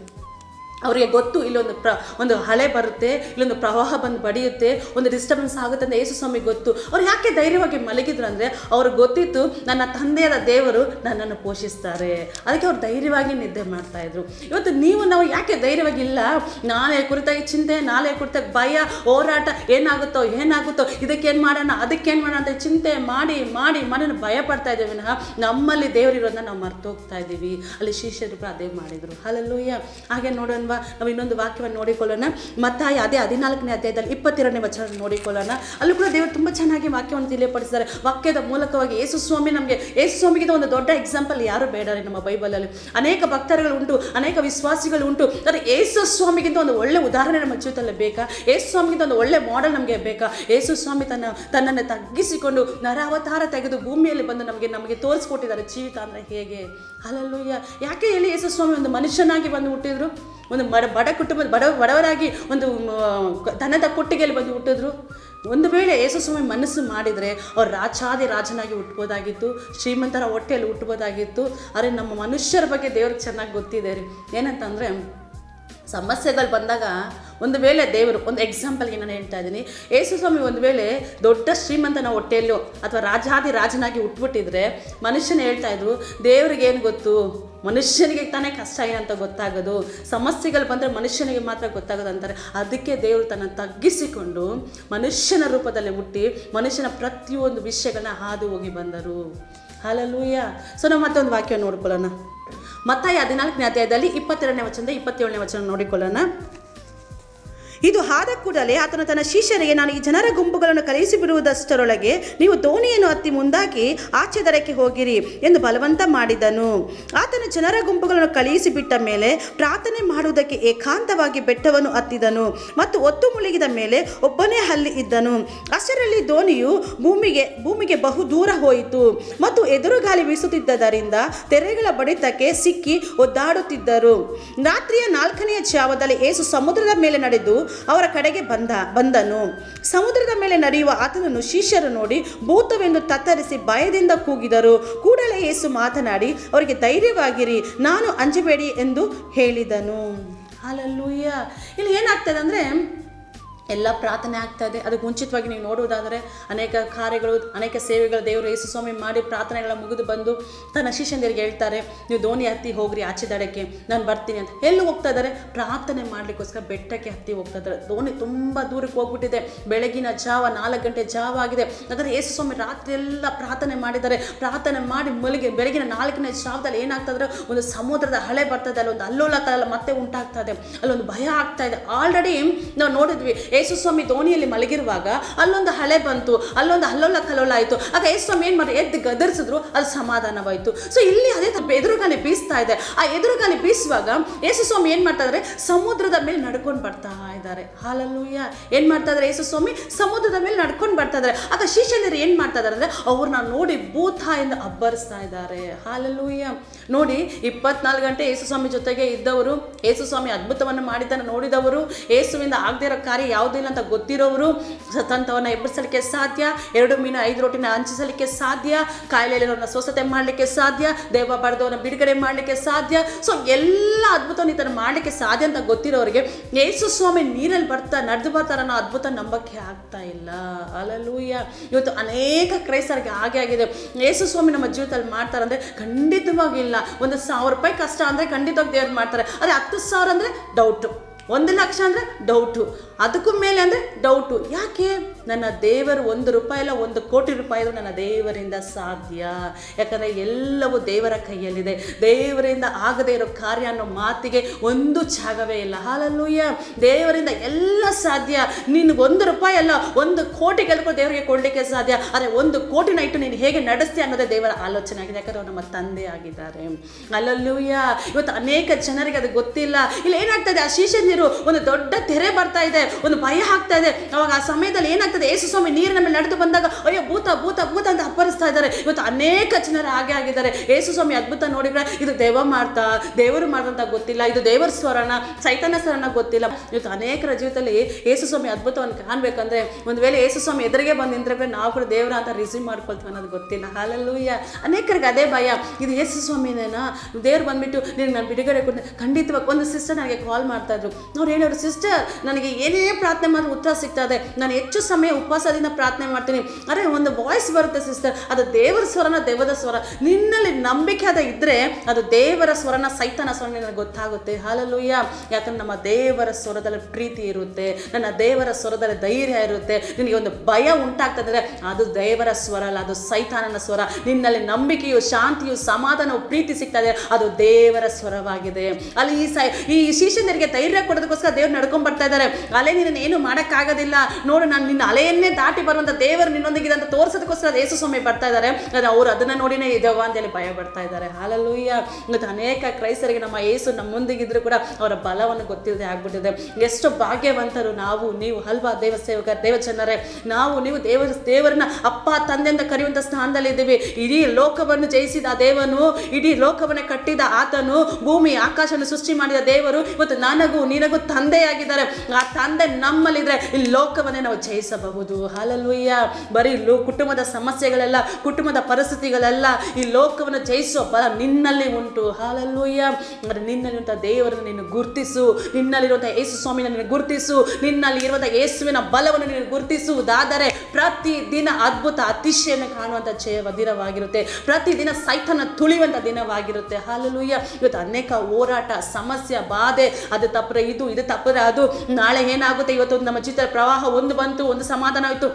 ಅವರಿಗೆ ಗೊತ್ತು, ಇಲ್ಲೊಂದು ಪ್ರ, ಒಂದು ಹಳೆ ಬರುತ್ತೆ, ಇಲ್ಲೊಂದು ಪ್ರವಾಹ ಬಂದು ಬಡಿಯುತ್ತೆ, ಒಂದು ಡಿಸ್ಟರ್ಬೆನ್ಸ್ ಆಗುತ್ತೆ ಅಂತ ಯೇಸು ಸ್ವಾಮಿ ಗೊತ್ತು. ಅವ್ರು ಯಾಕೆ ಧೈರ್ಯವಾಗಿ ಮಲಗಿದ್ರು ಅಂದರೆ ಅವ್ರಿಗೆ ಗೊತ್ತಿತ್ತು ನನ್ನ ತಂದೆಯಾದ ದೇವರು ನನ್ನನ್ನು ಪೋಷಿಸ್ತಾರೆ. ಅದಕ್ಕೆ ಅವ್ರು ಧೈರ್ಯವಾಗಿ ನಿದ್ದೆ ಮಾಡ್ತಾ ಇದ್ರು. ಇವತ್ತು ನೀವು, ನಾವು ಯಾಕೆ ಧೈರ್ಯವಾಗಿ ಇಲ್ಲ? ನಾಳೆ ಕುರಿತಾಗಿ ಚಿಂತೆ, ನಾಳೆ ಕುರಿತಾಗಿ ಭಯ, ಹೋರಾಟ, ಏನಾಗುತ್ತೋ ಏನಾಗುತ್ತೋ, ಇದಕ್ಕೇನು ಮಾಡೋಣ, ಅದಕ್ಕೇನು ಮಾಡೋಣ ಅಂತ ಚಿಂತೆ ಮಾಡಿ ಮಾಡಿ ಮನೇನ ಭಯ ಪಡ್ತಾ ಇದ್ದೇವೆ ವಿನಃ ನಮ್ಮಲ್ಲಿ ದೇವರಿರೋದನ್ನ ನಾವು ಮರ್ತೋಗ್ತಾ ಇದ್ದೀವಿ. ಅಲ್ಲಿ ಶಿಷ್ಯರು ಅದೇ ಮಾಡಿದರು. ಅಲ್ಲಲ್ಲೂಯ್ಯ ಹಾಗೆ ನೋಡೋಣವಾ ನಾವು ಇನ್ನೊಂದು ವಾಕ್ಯವನ್ನು ನೋಡಿಕೊಳ್ಳೋಣ. ಮತ್ತಾಯ ಅದೇ ಹದಿನಾಲ್ಕನೇ ಅಧ್ಯಾಯದಲ್ಲಿ ಇಪ್ಪತ್ತೆರಡನೇ ವಚನ ನೋಡಿಕೊಳ್ಳೋಣ. ಅಲ್ಲೂ ಕೂಡ ದೇವರು ತುಂಬ ಚೆನ್ನಾಗಿ ವಾಕ್ಯವನ್ನು ತಿಳಿಯಪಡಿಸಿದ್ದಾರೆ. ವಾಕ್ಯದ ಮೂಲಕವಾಗಿ ಯೇಸು ಸ್ವಾಮಿ ನಮಗೆ, ಯೇಸು ಸ್ವಾಮಿಗಿಂತ ಒಂದು ದೊಡ್ಡ ಎಕ್ಸಾಂಪಲ್ ಯಾರು ಬೇಡ ರೀ ನಮ್ಮ ಬೈಬಲಲ್ಲಿ ಅನೇಕ ಭಕ್ತರುಗಳು ಉಂಟು, ಅನೇಕ ವಿಶ್ವಾಸಿಗಳು ಉಂಟು. ಆದರೆ ಯೇಸು ಸ್ವಾಮಿಗಿಂತ ಒಂದು ಒಳ್ಳೆ ಉದಾಹರಣೆ ನಮ್ಮ ಜೀವಿತದಲ್ಲಿ ಬೇಕಾ? ಯೇಸು ಸ್ವಾಮಿಗಿಂತ ಒಂದು ಒಳ್ಳೆ ಮಾಡೆಲ್ ನಮಗೆ ಬೇಕಾ? ಯೇಸು ಸ್ವಾಮಿ ತನ್ನ, ತನ್ನನ್ನು ತಗ್ಗಿಸಿಕೊಂಡು ನರಾವತಾರ ತೆಗೆದು ಭೂಮಿಯಲ್ಲಿ ಬಂದು ನಮಗೆ ನಮಗೆ ತೋರಿಸ್ಕೊಟ್ಟಿದ್ದಾರೆ ಜೀವಿತ ಅಂದರೆ ಹೇಗೆ? ಅಲ್ಲಲ್ಲೂಯ್ಯ ಯಾಕೆ ಹೇಳಿ ಯೇಸು ಸ್ವಾಮಿ ಒಂದು ಮನುಷ್ಯನಾಗಿ ಬಂದು ಹುಟ್ಟಿದ್ರು? ಒಂದು ಬಡ ಬಡ ಕುಟುಂಬದ ಬಡ, ಬಡವರಾಗಿ ಒಂದು ದನದ ಕೊಟ್ಟಿಗೆಯಲ್ಲಿ ಬಂದು ಹುಟ್ಟಿದ್ರು? ಒಂದು ವೇಳೆ ಯೇಸು ಸ್ವಾಮಿ ಮನಸ್ಸು ಮಾಡಿದರೆ ಅವ್ರು ರಾಜಾದಿ ರಾಜನಾಗಿ ಹುಟ್ಬೋದಾಗಿತ್ತು, ಶ್ರೀಮಂತರ ಹೊಟ್ಟೆಯಲ್ಲಿ ಹುಟ್ಬೋದಾಗಿತ್ತು. ಆದರೆ ನಮ್ಮ ಮನುಷ್ಯರ ಬಗ್ಗೆ ದೇವ್ರಿಗೆ ಚೆನ್ನಾಗಿ ಗೊತ್ತಿದೆ ರೀ. ಏನಂತಂದರೆ, ಸಮಸ್ಯೆಗಳು ಬಂದಾಗ ಒಂದು ವೇಳೆ ದೇವರು, ಒಂದು ಎಕ್ಸಾಂಪಲ್ಗೆ ನಾನು ಹೇಳ್ತಾ ಇದ್ದೀನಿ. ಯೇಸು ಸ್ವಾಮಿ ಒಂದು ವೇಳೆ ದೊಡ್ಡ ಶ್ರೀಮಂತನ ಹೊಟ್ಟೆಯಲ್ಲೋ ಅಥವಾ ರಾಜಾದಿ ರಾಜನಾಗಿ ಹುಟ್ಬಿಟ್ಟಿದ್ರೆ ಮನುಷ್ಯನ ಹೇಳ್ತಾ ಇದ್ರು ದೇವ್ರಿಗೆ ಏನು ಗೊತ್ತು? ಮನುಷ್ಯನಿಗೆ ತಾನೇ ಕಷ್ಟ ಏನಂತ ಗೊತ್ತಾಗೋದು. ಸಮಸ್ಯೆಗಳು ಬಂದರೆ ಮನುಷ್ಯನಿಗೆ ಮಾತ್ರ ಗೊತ್ತಾಗೋದು ಅಂತಾರೆ. ಅದಕ್ಕೆ ದೇವರು ತನ್ನ ತಗ್ಗಿಸಿಕೊಂಡು ಮನುಷ್ಯನ ರೂಪದಲ್ಲಿ ಹುಟ್ಟಿ ಮನುಷ್ಯನ ಪ್ರತಿಯೊಂದು ವಿಷಯಗಳನ್ನ ಹಾದು ಹೋಗಿ ಬಂದರು. ಹಾಲಲ್ಲೂಯ್ಯ ಸೊ ನಾವು ಮತ್ತೊಂದು ವಾಕ್ಯ ನೋಡ್ಕೊಳ್ಳೋಣ. ಮತ್ತಾಯ ಹದಿನಾಲ್ಕನೇ ಅಧ್ಯಾಯದಲ್ಲಿ ಇಪ್ಪತ್ತೆರಡನೇ ವಚನದ ಇಪ್ಪತ್ತೇಳನೇ ವಚನ ನೋಡಿಕೊಳ್ಳೋಣ. ಇದು ಆದ ಕೂಡಲೇ ಆತನು ತನ್ನ ಶಿಷ್ಯರಿಗೆ, ನಾನು ಈ ಜನರ ಗುಂಪುಗಳನ್ನು ಕಲಿಸಿಬಿಡುವುದಷ್ಟರೊಳಗೆ ನೀವು ದೋಣಿಯನ್ನು ಹತ್ತಿ ಮುಂದಾಗಿ ಆಚೆ ದರಕ್ಕೆ ಹೋಗಿರಿ ಎಂದು ಬಲವಂತ ಮಾಡಿದನು. ಆತನು ಜನರ ಗುಂಪುಗಳನ್ನು ಕಳುಹಿಸಿ ಬಿಟ್ಟ ಮೇಲೆ ಪ್ರಾರ್ಥನೆ ಮಾಡುವುದಕ್ಕೆ ಏಕಾಂತವಾಗಿ ಬೆಟ್ಟವನ್ನು ಹತ್ತಿದನು ಮತ್ತು ಒತ್ತು ಮುಳುಗಿದ ಮೇಲೆ ಒಬ್ಬನೇ ಅಲ್ಲಿ ಇದ್ದನು. ಅಷ್ಟರಲ್ಲಿ ದೋಣಿಯು ಭೂಮಿಗೆ ಭೂಮಿಗೆ ಬಹು ದೂರ ಹೋಯಿತು ಮತ್ತು ಎದುರುಗಾಲಿ ಬೀಸುತ್ತಿದ್ದರಿಂದ ತೆರೆಗಳ ಬಡಿತಕ್ಕೆ ಸಿಕ್ಕಿ ಒದ್ದಾಡುತ್ತಿದ್ದರು. ರಾತ್ರಿಯ ನಾಲ್ಕನೆಯ ಜಾವದಲ್ಲಿ ಏಸು ಸಮುದ್ರದ ಮೇಲೆ ನಡೆದು ಅವರ ಕಡೆಗೆ ಬಂದ, ಬಂದನು. ಸಮುದ್ರದ ಮೇಲೆ ನಡೆಯುವ ಆತನನ್ನು ಶಿಷ್ಯರು ನೋಡಿ ಭೂತವೆಂದು ತತ್ತರಿಸಿ ಭಯದಿಂದ ಕೂಗಿದರು. ಕೂಡಲೇ ಯೇಸು ಮಾತನಾಡಿ, ಅವರಿಗೆ ಧೈರ್ಯವಾಗಿರಿ, ನಾನು ಅಂಜಬೇಡಿ ಎಂದು ಹೇಳಿದನು. ಅಲ್ಲೂಯ್ಯ ಇಲ್ಲಿ ಏನಾಗ್ತದೆ ಅಂದರೆ ಎಲ್ಲ ಪ್ರಾರ್ಥನೆ ಆಗ್ತಾ ಇದೆ. ಅದಕ್ಕೆ ಮುಂಚಿತವಾಗಿ ನೀವು ನೋಡುವುದಾದರೆ ಅನೇಕ ಕಾರ್ಯಗಳು, ಅನೇಕ ಸೇವೆಗಳು ದೇವರು ಯೇಸು ಸ್ವಾಮಿ ಮಾಡಿ ಪ್ರಾರ್ಥನೆಗಳ ಮುಗಿದು ಬಂದು ತನ್ನ ಶಿಷ್ಯಂದಿರಿಗೆ ಹೇಳ್ತಾರೆ, ನೀವು ದೋಣಿ ಹತ್ತಿ ಹೋಗ್ರಿ ಆಚೆ ದಡಕ್ಕೆ, ನಾನು ಬರ್ತೀನಿ ಅಂತ. ಎಲ್ಲಿ ಹೋಗ್ತಾ ಇದ್ದಾರೆ? ಪ್ರಾರ್ಥನೆ ಮಾಡಲಿಕ್ಕೋಸ್ಕರ ಬೆಟ್ಟಕ್ಕೆ ಹತ್ತಿ ಹೋಗ್ತಾ ಇದ್ದಾರೆ. ದೋಣಿ ತುಂಬ ದೂರಕ್ಕೆ ಹೋಗ್ಬಿಟ್ಟಿದೆ. ಬೆಳಗಿನ ಜಾವ, ನಾಲ್ಕು ಗಂಟೆ ಜಾವ ಆಗಿದೆ. ಅದರ ಯೇಸು ಸ್ವಾಮಿ ರಾತ್ರಿ ಎಲ್ಲ ಪ್ರಾರ್ಥನೆ ಮಾಡಿದ್ದಾರೆ. ಪ್ರಾರ್ಥನೆ ಮಾಡಿ ಮಲಗಿ, ಬೆಳಗಿನ ನಾಲ್ಕನೇ ಜಾವದಲ್ಲಿ ಏನಾಗ್ತಾ ಇದ್ರೆ ಒಂದು ಸಮುದ್ರದ ಹಳೆ ಬರ್ತದೆ ಅಲ್ಲೊಂದು ಅಲ್ಲೋಲ ಮತ್ತೆ ಉಂಟಾಗ್ತಾ ಅಲ್ಲೊಂದು ಭಯ ಆಗ್ತಾ ಇದೆ. ಆಲ್ರೆಡಿ ನಾವು ನೋಡಿದ್ವಿ ಯೇಸು ಸ್ವಾಮಿ ದೋಣಿಯಲ್ಲಿ ಮಲಗಿರುವಾಗ ಅಲ್ಲೊಂದು ಹಳೆ ಬಂತು, ಅಲ್ಲೊಂದು ಅಲ್ಲೋಲ ಕಲ್ಲೋಲ ಆಯಿತು. ಆಗ ಯೇಸು ಸ್ವಾಮಿ ಏನು ಮಾಡಿ ಎದ್ದು ಗದರಿಸಿದ್ರು ಅದು ಸಮಾಧಾನವಾಯಿತು. ಸೊ ಇಲ್ಲಿ ಅದೇ ತಪ್ಪು ಎದುರುಗಾಲಿ ಬೀಸ್ತಾ ಇದೆ. ಆ ಎದುರುಗಾಲಿ ಬೀಸುವಾಗ ಯೇಸು ಸ್ವಾಮಿ ಏನು ಮಾಡ್ತಾ ಇದ್ದಾರೆ ಸಮುದ್ರದ ಮೇಲೆ ನಡ್ಕೊಂಡು ಬರ್ತಾ ಇದ್ದಾರೆ ಹಾಲಲ್ಲೂಯ್ಯ ಏನು ಮಾಡ್ತಾ ಇದ್ದಾರೆ ಯೇಸು ಸ್ವಾಮಿ, ಸಮುದ್ರದ ಮೇಲೆ ನಡ್ಕೊಂಡು ಬರ್ತಾ ಇದ್ದಾರೆ ಆಗ ಶಿಷ್ಯಂದಿರು ಏನು ಮಾಡ್ತಾ ಇದ್ದಾರೆ ಅಂದ್ರೆ ಅವ್ರನ್ನ ನೋಡಿ ಭೂತ ಎಂದು ಅಬ್ಬರಿಸ್ತಾ ಇದ್ದಾರೆ. ಹಾಲಲ್ಲೂಯ್ಯ ನೋಡಿ, ಇಪ್ಪತ್ನಾಲ್ಕು ಗಂಟೆ ಯೇಸು ಸ್ವಾಮಿ ಜೊತೆಗೆ ಇದ್ದವರು ಯೇಸು ಸ್ವಾಮಿ ಅದ್ಭುತವನ್ನು ಮಾಡಿದ್ದನ್ನು ನೋಡಿದವರು ಯೇಸುವಿಂದ ಆಗದೇ ಇರೋ ಕಾರ್ಯ ಯಾವುದಿಲ್ಲ ಅಂತ ಗೊತ್ತಿರೋರು ಸತಂತವನ್ನು ಎಬ್ಬರಿಸಲಿಕ್ಕೆ ಸಾಧ್ಯ, ಎರಡು ಮೀನು ಐದು ರೊಟ್ಟಿನ ಹಂಚಿಸಲಿಕ್ಕೆ ಸಾಧ್ಯ ಕಾಯಿಲೆಯಲ್ಲಿರೋನ ಸ್ವಸ್ಥತೆ ಮಾಡಲಿಕ್ಕೆ ಸಾಧ್ಯ, ದೇವ ಬರೆದವನ್ನ ಬಿಡುಗಡೆ ಮಾಡಲಿಕ್ಕೆ ಸಾಧ್ಯ. ಸೊ ಎಲ್ಲ ಅದ್ಭುತವನ್ನು ಈ ಥರ ಮಾಡಲಿಕ್ಕೆ ಸಾಧ್ಯ ಅಂತ ಗೊತ್ತಿರೋರಿಗೆ ಯೇಸು ಸ್ವಾಮಿ ನೀರಲ್ಲಿ ಬರ್ತಾ, ನಡೆದು ಬರ್ತಾರ ಅನ್ನೋ ಅದ್ಭುತ ನಂಬಕ್ಕೆ ಆಗ್ತಾ ಇಲ್ಲ. ಅಲಲೂಯ್ಯ ಇವತ್ತು ಅನೇಕ ಕ್ರೈಸ್ತರಿಗೆ ಹಾಗೆ ಆಗಿದೆ. ಯೇಸು ಸ್ವಾಮಿ ನಮ್ಮ ಜೀವಿತದಲ್ಲಿ ಅಂದರೆ ಖಂಡಿತವಾಗಿಲ್ಲ ಒಂದು ಸಾವಿರ ರೂಪಾಯಿ ಕಷ್ಟ ಅಂದರೆ ಖಂಡಿತವಾಗಿ ದೇವ್ರು ಮಾಡ್ತಾರೆ. ಅದೇ ಹತ್ತು ಸಾವಿರ ಅಂದರೆ ಡೌಟು ಒಂದು ಲಕ್ಷ ಅಂದರೆ ಡೌಟು ಅದಕ್ಕೂ ಮೇಲೆ ಅಂದರೆ ಡೌಟು ಯಾಕೆ? ನನ್ನ ದೇವರು ಒಂದು ರೂಪಾಯಿ ಇಲ್ಲ ಒಂದು ಕೋಟಿ ರೂಪಾಯಿ ಇದ್ರೂ ನನ್ನ ದೇವರಿಂದ ಸಾಧ್ಯ. ಯಾಕಂದರೆ ಎಲ್ಲವೂ ದೇವರ ಕೈಯಲ್ಲಿದೆ. ದೇವರಿಂದ ಆಗದೇ ಇರೋ ಕಾರ್ಯ ಅನ್ನೋ ಮಾತಿಗೆ ಒಂದು ಜಾಗವೇ ಇಲ್ಲ. ಹಾಲಲ್ಲೂಯ್ಯ ದೇವರಿಂದ ಎಲ್ಲ ಸಾಧ್ಯ. ನೀನು ಒಂದು ರೂಪಾಯಿ ಅಲ್ಲ, ಒಂದು ಕೋಟಿ ಗೆಲ್ಕೊ ದೇವರಿಗೆ ಕೊಡಲಿಕ್ಕೆ ಸಾಧ್ಯ. ಆದರೆ ಒಂದು ಕೋಟಿನ ಇಟ್ಟು ನೀನು ಹೇಗೆ ನಡೆಸ್ತೀಯ ಅನ್ನೋದೇ ದೇವರ ಆಲೋಚನೆ ಆಗಿದೆ. ಯಾಕಂದ್ರೆ ನಮ್ಮ ತಂದೆ ಆಗಿದ್ದಾರೆ. ಅಲ್ಲಲ್ಲೂಯ್ಯ ಇವತ್ತು ಅನೇಕ ಜನರಿಗೆ ಅದು ಗೊತ್ತಿಲ್ಲ. ಇಲ್ಲಿ ಏನಾಗ್ತದೆ ಆ ಶಿಷ್ಯಂದಿರು ಒಂದು ದೊಡ್ಡ ತೆರೆ ಬರ್ತಾ ಇದೆ. ಒಂದು ಭಯ ಆಗ್ತಾ ಇದೆ. ಅವಾಗ ಆ ಸಮಯದಲ್ಲಿ ಏನಾಗ್ತದೆ? ಯೇಸು ಸ್ವಾಮಿ ನೀರಿನ ಮೇಲೆ ನಡೆದು ಬಂದಾಗ, ಅಯ್ಯೋ, ಭೂತ ಭೂತ ಭೂತ ಅಂತ ಅಪ್ಪರಿಸ್ತಾ ಇದ್ದಾರೆ. ಇವತ್ತು ಅನೇಕ ಜನರು ಹಾಗೆ ಆಗಿದ್ದಾರೆ. ಯೇಸು ಸ್ವಾಮಿ ಅದ್ಭುತ ನೋಡಿದ್ರೆ, ಇದು ದೇವ ಮಾಡ್ತಾ, ದೇವರು ಮಾಡ್ದಂತ ಗೊತ್ತಿಲ್ಲ. ಇದು ದೇವರ ಸ್ವರಣ ಚೈತನ್ಯ ಸ್ವರಣ ಗೊತ್ತಿಲ್ಲ. ಇವತ್ತು ಅನೇಕರ ಜೀವಿತದಲ್ಲಿ ಯೇಸು ಸ್ವಾಮಿ ಅದ್ಭುತವನ್ನು ಕಾಣಬೇಕಂದ್ರೆ, ಒಂದು ವೇಳೆ ಯೇಸು ಸ್ವಾಮಿ ಎದುರಿಗೆ ಬಂದು ನಿಂತ್ರೆ ನಾವು ಕೂಡ ದೇವರ ಅಂತ ರಿಸೀವ್ ಮಾಡ್ಕೊಳ್ತೀವಿ ಅನ್ನೋದು ಗೊತ್ತಿಲ್ಲ. ಹಾಲಲ್ಲೂಯ್ಯ ಅನೇಕರಿಗೆ ಅದೇ ಭಯ. ಇದು ಯೇಸು ಸ್ವಾಮಿನೇನಾ? ದೇವ್ರು ಬಂದ್ಬಿಟ್ಟು ನೀನು ನಾನು ಬಿಡುಗಡೆ ಕೊಡ್ತೀನಿ. ಖಂಡಿತವಾಗಿ ಒಂದು ಸಿಸ್ಟರ್ ನನಗೆ ಕಾಲ್ ಮಾಡ್ತಾ ಇದ್ರು. ಅವ್ರು ಹೇಳೋರು ಸಿಸ್ಟರ್ ನನಗೆ ಏನೇ ಪ್ರಾರ್ಥನೆ ಮಾಡಿದ್ರೆ ಉತ್ತರ ಸಿಗ್ತಾ ಇದೆ. ನಾನು ಹೆಚ್ಚು ಸಮಯ ಉಪವಾಸದಿಂದ ಪ್ರಾರ್ಥನೆ ಮಾಡ್ತೀನಿ. ಅರೆ, ಒಂದು ವಾಯ್ಸ್ ಬರುತ್ತೆ ಸಿಸ್ಟರ್ ಅದು ದೇವರ ಸ್ವರನ ದೇವದ ಸ್ವರ. ನಿನ್ನಲ್ಲಿ ನಂಬಿಕೆ ಅದ ಇದ್ದರೆ ಅದು ದೇವರ ಸ್ವರನ ಸೈತನ ಸ್ವರ ನನಗೆ ಗೊತ್ತಾಗುತ್ತೆ. ಹಾಲಲ್ಲೂಯ್ಯ ಯಾಕಂದ್ರೆ ನಮ್ಮ ದೇವರ ಸ್ವರದಲ್ಲಿ ಪ್ರೀತಿ ಇರುತ್ತೆ. ನನ್ನ ದೇವರ ಸ್ವರದಲ್ಲಿ ಧೈರ್ಯ ಇರುತ್ತೆ. ನಿನಗೆ ಒಂದು ಭಯ ಉಂಟಾಗ್ತದೆ ಅದು ದೇವರ ಸ್ವರ ಅಲ್ಲ, ಅದು ಸೈತಾನನ ಸ್ವರ. ನಿನ್ನಲ್ಲಿ ನಂಬಿಕೆಯು, ಶಾಂತಿಯು, ಸಮಾಧಾನವು, ಪ್ರೀತಿ ಸಿಗ್ತಾ ಅದು ದೇವರ ಸ್ವರವಾಗಿದೆ. ಅಲ್ಲಿ ಈ ಸೈ, ಈ ಶಿಷ್ಯನಿಗೆ ಧೈರ್ಯ ಕೊಡೋದಕ್ಕೋಸ್ಕರ ದೇವ್ರು ನಡ್ಕೊಂಡ್ ಬರ್ತಾ ಇದ್ದಾರೆ. ಅಲೆ ನಿನ್ನ ಏನು ಮಾಡೋಕ್ಕಾಗೋದಿಲ್ಲ. ನೋಡು, ನಾನು ನಿನ್ನ ಅಲೆಯನ್ನೇ ದಾಟಿ ಬರುವಂಥ ದೇವರು ನಿನ್ನೊಂದಿಗಿದೆ ಅಂತ ತೋರಿಸೋದಕ್ಕೋಸ್ಕರ ಯೇಸು ಸ್ವಾಮಿ ಬರ್ತಾ ಇದ್ದಾರೆ. ಅದು ಅವರು ಅದನ್ನು ನೋಡಿನೇ ಇದೇವ ಅಂತೇಳಿ ಭಯ ಪಡ್ತಾ ಇದ್ದಾರೆ. ಹಾಲಲ್ಲೂಯ್ಯ. ಮತ್ತು ಅನೇಕ ಕ್ರೈಸ್ತರಿಗೆ ನಮ್ಮ ಯೇಸು ನಮ್ಮೊಂದಿಗಿದ್ರು ಕೂಡ ಅವರ ಬಲವನ್ನು ಗೊತ್ತಿಲ್ಲದೆ ಆಗ್ಬಿಟ್ಟಿದೆ. ಎಷ್ಟು ಭಾಗ್ಯವಂತರು ನಾವು, ನೀವು ಹಲ್ವಾ ದೇವ ಸೇವಕ ದೇವಚನ್ನರೇ ನಾವು, ನೀವು ದೇವ, ದೇವರನ್ನ ಅಪ್ಪ, ತಂದೆ ಅಂತ ಕರೆಯುವಂಥ ಸ್ಥಾನದಲ್ಲಿ ಇದ್ದೀವಿ. ಇಡೀ ಲೋಕವನ್ನು ಜಯಿಸಿದ ದೇವನು, ಇಡೀ ಲೋಕವನ್ನು ಕಟ್ಟಿದ ಆತನು, ಭೂಮಿ, ಆಕಾಶವನ್ನು ಸೃಷ್ಟಿ ಮಾಡಿದ ದೇವರು, ಇವತ್ತು ನನಗೂ, ನಿನಗೂ ತಂದೆಯಾಗಿದ್ದಾರೆ. ಆ ತಂದೆ ತಂದೆ ನಮ್ಮಲ್ಲಿದ್ರೆ ಈ ಲೋಕವನ್ನೇ ನಾವು ಜಯಿಸಬಹುದು. ಹಾಲಲ್ವಯ್ಯ ಬರೀ ಲೋ, ಕುಟುಂಬದ ಸಮಸ್ಯೆಗಳೆಲ್ಲ, ಕುಟುಂಬದ ಪರಿಸ್ಥಿತಿಗಳೆಲ್ಲ ಈ ಲೋಕವನ್ನು ಜಯಿಸೋ ಬಲ ನಿನ್ನಲ್ಲಿ ಉಂಟು. ಹಾಲಲ್ಲೂಯ್ಯ ಅಂದರೆ ನಿನ್ನಲ್ಲಿರುವಂಥ ದೇವರನ್ನು ನೀನು ಗುರುತಿಸು. ನಿನ್ನಲ್ಲಿರುವಂಥ ಯೇಸು ಸ್ವಾಮಿನ ನೀನು ಗುರುತಿಸು. ನಿನ್ನಲ್ಲಿ ಇರುವಂಥ ಯೇಸುವಿನ ಬಲವನ್ನು ನೀನು ಗುರುತಿಸುವುದಾದರೆ ಪ್ರತಿ ದಿನ ಅದ್ಭುತ ಅತಿಶಯನ್ನು ಕಾಣುವಂಥ ಜಯವ ದಿನವಾಗಿರುತ್ತೆ. ಪ್ರತಿದಿನ ಸೈತನ ತುಳಿಯುವಂಥ ದಿನವಾಗಿರುತ್ತೆ. ಹಾಲಲ್ವಯ್ಯ ಇವತ್ತು ಅನೇಕ ಹೋರಾಟ, ಸಮಸ್ಯೆ, ಬಾಧೆ, ಅದು ತಪ್ಪರೆ ಇದು ಇದು ತಪ್ಪರೆ ಅದು, ನಾಳೆ ಏನಾಗುತ್ತೆ ಇವತ್ತು ನಮ್ಮ ಚಿತ್ರ ಪ್ರವಾಹ ಒಂದು ಬಂತು ಒಂದು ಸಮಾಧಾನ ಆಯಿತು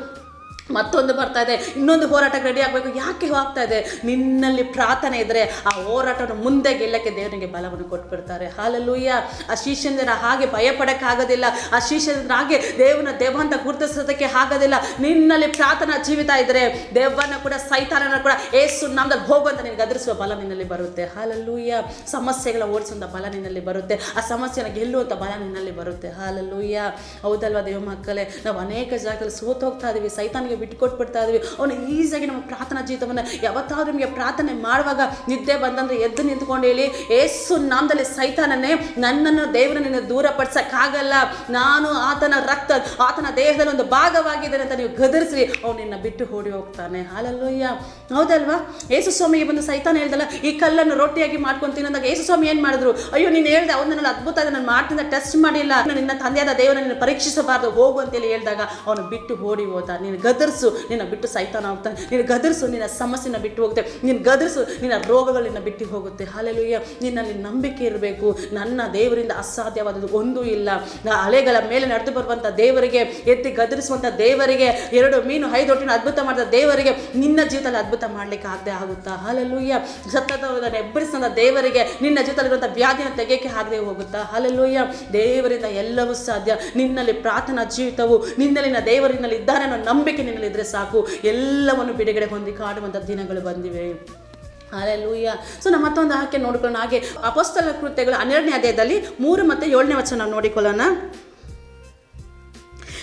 ಮತ್ತೊಂದು ಬರ್ತಾ ಇದೆ. ಇನ್ನೊಂದು ಹೋರಾಟಕ್ಕೆ ರೆಡಿ ಆಗಬೇಕು. ಯಾಕೆ ಹೋಗ್ತಾ ಇದೆ? ನಿನ್ನಲ್ಲಿ ಪ್ರಾರ್ಥನೆ ಇದ್ದರೆ ಆ ಹೋರಾಟವನ್ನು ಮುಂದೆ ಗೆಲ್ಲಕ್ಕೆ ದೇವರಿಗೆ ಬಲವನ್ನು ಕೊಟ್ಬಿಡ್ತಾರೆ. ಹಾಲಲ್ಲೂಯ್ಯ ಆ ಶಿಷ್ಯಂದಿರ ಹಾಗೆ ಭಯಪಡೋಕ್ಕಾಗೋದಿಲ್ಲ ಆ ಶಿಷ್ಯಂದ್ರ ಹಾಗೆ ದೇವನ ದೇವ ಅಂತ ಗುರುತಿಸೋದಕ್ಕೆ ಆಗೋದಿಲ್ಲ. ನಿನ್ನಲ್ಲಿ ಪ್ರಾರ್ಥನಾ ಜೀವಿತ ಇದ್ದರೆ ದೇವನ ಕೂಡ, ಸೈತಾನನ ಕೂಡ, ಏಸು ನಮ್ದಲ್ಲಿ ಹೋಗುವಂತ ನಿನಗೆ ಗದರಿಸುವ ಬಲ ನಿನ್ನಲ್ಲಿ ಬರುತ್ತೆ. ಹಾಲಲ್ಲೂಯ್ಯ ಸಮಸ್ಯೆಗಳ ಓಡಿಸುವಂಥ ಬಲ ನಿನ್ನಲ್ಲಿ ಬರುತ್ತೆ. ಆ ಸಮಸ್ಯೆನ ಗೆಲ್ಲುವಂಥ ಬಲ ನಿನ್ನಲ್ಲಿ ಬರುತ್ತೆ. ಹಾಲಲ್ಲೂಯ್ಯ ಹೌದಲ್ವಾ ದೇವ ಮಕ್ಕಳೇ? ನಾವು ಅನೇಕ ಜಾಗದಲ್ಲಿ ಸೋತೋಗ್ತಾ ಇದ್ದೀವಿ ಸೈತಾನಿಗೆ ಬಿಟ್ಕೊಟ್ಬಿಡ್ತಾ ಇದ್ವಿ ಅವನು ಈಸಿಯಾಗಿ ನಮ್ಮ ಪ್ರಾರ್ಥನಾ ಜೀವಿತವನ್ನು ಯಾವತ್ತಾದ್ರೂ ನಿಮಗೆ ಪ್ರಾರ್ಥನೆ ಮಾಡುವಾಗ ನಿದ್ದೆ ಬಂದಂದ್ರೆ ಎದ್ದು ನಿಂತ್ಕೊಂಡು ಹೇಳಿ, ಏಸು ನಾಮದಲ್ಲಿ ಸೈತಾನನೇ, ನನ್ನನ್ನು ದೇವರನ್ನ ದೂರಪಡಿಸಕ್ಕಾಗಲ್ಲ. ನಾನು ಆತನ ರಕ್ತ, ಆತನ ದೇಹದಲ್ಲಿ ಒಂದು ಭಾಗವಾಗಿದ್ದೇನೆ ಅಂತ ನೀವು ಗದರಿಸ್ರಿ. ಅವನು ನಿನ್ನ ಬಿಟ್ಟು ಓಡಿ ಹೋಗ್ತಾನೆ. ಹಾಲಲ್ಲೋಯ್ಯ. ಹೌದಲ್ವಾ? ಏಸು ಸ್ವಾಮಿಗೆ ಬಂದು ಸೈತಾನ ಹೇಳ್ದಲ್ಲ, ಈ ಕಲ್ಲನ್ನು ರೊಟ್ಟಿಯಾಗಿ ಮಾಡ್ಕೊಂಡು ತಿನ್ನೋದಾಗ ಏಸು ಸ್ವಾಮಿ ಏನು ಮಾಡಿದ್ರು? ಅಯ್ಯೋ, ನೀನು ಹೇಳ್ದೆ ಅವ್ನು ನನ್ನ ಅದ್ಭುತ ಇದೆ ನಾನು ಮಾಡ್ತಿದ್ದ ಟೆಸ್ಟ್ ಮಾಡಿಲ್ಲ. ನಾನು ನಿನ್ನ ತಂದೆಯಾದ ದೇವರನ್ನು ಪರೀಕ್ಷಿಸಬಾರ್ದು, ಹೋಗು ಅಂತೇಳಿ ಹೇಳಿದಾಗ ಅವನು ಬಿಟ್ಟು ಓಡಿ ಹೋದ. ನೀನು ಗದರಿಸು, ನಿನ್ನ ಬಿಟ್ಟು ಸೈತಾನ ಹೋಗ್ತಾನೆ ನೀನು ಗದರ್ಸು ನಿನ್ನ ಸಮಸ್ಯೆನ ಬಿಟ್ಟು ಹೋಗುತ್ತೆ. ನೀನು ಗದರ್ಸು ನಿನ್ನ ರೋಗಗಳನ್ನ ಬಿಟ್ಟು ಹೋಗುತ್ತೆ. ಹಾಲೆಲುಯ್ಯ ನಿನ್ನಲ್ಲಿ ನಂಬಿಕೆ ಇರಬೇಕು. ನನ್ನ ದೇವರಿಂದ ಅಸಾಧ್ಯವಾದದ್ದು ಒಂದೂ ಇಲ್ಲ. ಅಲೆಗಳ ಮೇಲೆ ನಡೆದು ಬರುವಂಥ ದೇವರಿಗೆ, ಎತ್ತಿ ಗದರಿಸುವಂಥ ದೇವರಿಗೆ, ಎರಡು ಮೀನು ಐದೊಟ್ಟಿನ ಅದ್ಭುತ ಮಾಡಿದ ದೇವರಿಗೆ ನಿನ್ನ ಜೀವಿತದಲ್ಲಿ ಅದ್ಭುತ ಮಾಡಲಿಕ್ಕೆ ಆಗದೆ ಆಗುತ್ತಾ? ಹಾಲೆಲುಯ್ಯ ಸತ್ತದವರನ್ನು ಎಬ್ಬರಿಸಿದ ದೇವರಿಗೆ ನಿನ್ನ ಜೀವಿತದಲ್ಲಿರುವಂಥ ವ್ಯಾಧಿನ ತೆಗೆಯಕ್ಕೆ ಆಗದೆ ಹೋಗುತ್ತಾ? ಹಾಲೆಲುಯ್ಯ ದೇವರಿಂದ ಎಲ್ಲವೂ ಸಾಧ್ಯ. ನಿನ್ನಲ್ಲಿ ಪ್ರಾರ್ಥನಾ ಜೀವಿತವು ನಿನ್ನಲ್ಲಿನ ದೇವರಿನಲ್ಲಿ ಇದ್ದಾನೆ ಅನ್ನೋ ನಂಬಿಕೆ ನಿನ್ನಲ್ಲಿದ್ದರೆ ಸಾಕು. ಎಲ್ಲವನ್ನು ಬಿಡುಗಡೆ ಹೊಂದಿ ಕಾಡುವಂಥ ದಿನಗಳು ಬಂದಿವೆ. ಅಲ್ಲೆಲ್ಲೂಯ್ಯ ಸೊ ನಮ್ಮ ಮತ್ತೊಂದು ಆಕೆ ನೋಡಿಕೊಳ್ಳೋಣ. ಹಾಗೆ ಅಪಸ್ತಲ ಕೃತ್ಯಗಳು ಹನ್ನೆರಡನೇ ಅಧ್ಯಾಯದಲ್ಲಿ ಮೂರು ಮತ್ತು ಏಳನೇ ವಚನ ನೋಡಿಕೊಳ್ಳೋಣ.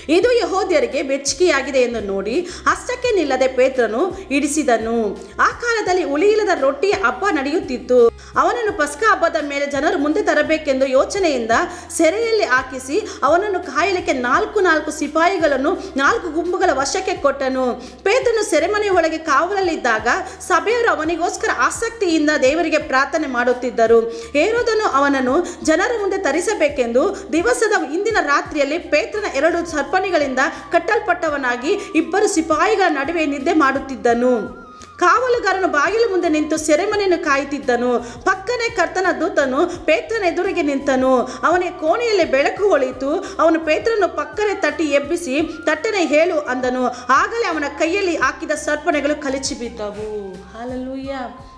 ಇದು ಯಹೋದ್ಯರಿಗೆ ಬೆಚ್ಚಿಗೆಯಾಗಿದೆ ಎಂದು ನೋಡಿ ಅಷ್ಟಕ್ಕೆ ನಿಲ್ಲದೆ ಪೇತ್ರನು ಇಡಿಸಿದನು. ಆ ಕಾಲದಲ್ಲಿ ಉಳಿಯಿಲ್ಲದ ರೊಟ್ಟಿ ಹಬ್ಬ ನಡೆಯುತ್ತಿತ್ತು. ಅವನನ್ನು ಪಸ್ಕ ಹಬ್ಬದ ಮೇಲೆ ಜನರು ಮುಂದೆ ತರಬೇಕೆಂದು ಯೋಚನೆಯಿಂದ ಸೆರೆಯಲ್ಲಿ ಹಾಕಿಸಿ ಅವನನ್ನು ಕಾಯಲಿಕ್ಕೆ ನಾಲ್ಕು ನಾಲ್ಕು ಸಿಪಾಯಿಗಳನ್ನು, ನಾಲ್ಕು ಗುಂಪುಗಳ ವಶಕ್ಕೆ ಕೊಟ್ಟನು. ಪೇತ್ರನು ಸೆರೆಮನೆ ಒಳಗೆ ಕಾವಲಲ್ಲಿದ್ದಾಗ ಸಭೆಯವರು ಅವನಿಗೋಸ್ಕರ ಆಸಕ್ತಿಯಿಂದ ದೇವರಿಗೆ ಪ್ರಾರ್ಥನೆ ಮಾಡುತ್ತಿದ್ದರು. ಏರೋದನ್ನು ಅವನನ್ನು ಜನರ ಮುಂದೆ ತರಿಸಬೇಕೆಂದು ದಿವಸದ ಇಂದಿನ ರಾತ್ರಿಯಲ್ಲಿ ಪೇತ್ರನ ಎರಡು ಸರ್ಪಣಿಗಳಿಂದ ಕಟ್ಟಲ್ಪಟ್ಟವನಾಗಿ ಇಬ್ಬರು ಸಿಪಾಯಿಗಳ ನಡುವೆ ನಿದ್ದೆ ಮಾಡುತ್ತಿದ್ದನು. ಕಾವಲುಗಾರನು ಬಾಗಿಲು ಮುಂದೆ ನಿಂತು ಸೆರೆಮನೆಯನ್ನು ಕಾಯುತ್ತಿದ್ದನು. ಪಕ್ಕನೆ ಕರ್ತನ ದೂತನು ಪೇತ್ರನ ಎದುರಿಗೆ ನಿಂತನು. ಅವನಿಗೆ ಕೋಣೆಯಲ್ಲಿ ಬೆಳಕು ಹೊಳಿತು. ಅವನು ಪೇತ್ರನ್ನು ಪಕ್ಕನೆ ತಟ್ಟಿ ಎಬ್ಬಿಸಿ, ತಟ್ಟನೆ ಹೇಳು ಅಂದನು. ಆಗಲೇ ಅವನ ಕೈಯಲ್ಲಿ ಹಾಕಿದ ಸರ್ಪಣೆಗಳು ಕಲಚಿ ಬಿದ್ದವು ಹಾಲಲ್ಲೂಯ್ಯ.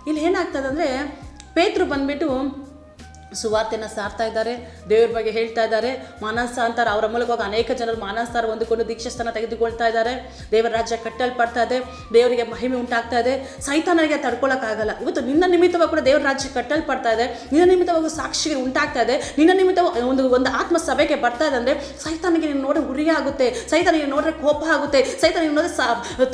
ಇಲ್ಲಿ ಏನಾಗ್ತದಂದ್ರೆ ಪೇತ್ರು ಬಂದ್ಬಿಟ್ಟು ಸುವಾರ್ತೆನ ಸಾರ್ತಾ ಇದ್ದಾರೆ, ದೇವರ ಬಗ್ಗೆ ಹೇಳ್ತಾ ಇದ್ದಾರೆ. ಮಾನಸಾಂತರ, ಅವರ ಮೂಲಕವಾಗಿ ಅನೇಕ ಜನರು ಮಾನಸಾರ ಹೊಂದಿಕೊಂಡು ದೀಕ್ಷಾಸ್ಥಾನ ತೆಗೆದುಕೊಳ್ತಾ ಇದ್ದಾರೆ. ದೇವರ ರಾಜ್ಯ ಕಟ್ಟಲ್ಪಡ್ತಾ ಇದೆ, ದೇವರಿಗೆ ಮಹಿಮೆ ಉಂಟಾಗ್ತಾ ಇದೆ. ಸೈತಾನರಿಗೆ ತಡ್ಕೊಳ್ಳೋಕ್ಕಾಗಲ್ಲ ಇವತ್ತು ನಿನ್ನ ನಿಮಿತ್ತವಾಗಿ ಕೂಡ ದೇವರ ರಾಜ್ಯ ಕಟ್ಟಲ್ಪಡ್ತಾ ಇದೆ. ನಿನ್ನ ನಿಮಿತ್ತವಾಗಿ ಸಾಕ್ಷಿಗೆ ಉಂಟಾಗ್ತಾ ಇದೆ. ನಿನ್ನ ನಿಮಿತ್ತ ಒಂದು ಒಂದು ಆತ್ಮ ಸಭೆಗೆ ಬರ್ತಾ ಇದೆ ಅಂದರೆ ಸೈತಾನಿಗೆ ನೀನು ನೋಡೋ ಉರಿ ಆಗುತ್ತೆ. ಸೈತಾನಿಗೆ ನೋಡ್ರೆ ಕೋಪ ಆಗುತ್ತೆ. ಸೈತಾನಿಗೆ ನೋಡಿದ್ರೆ ಸಾ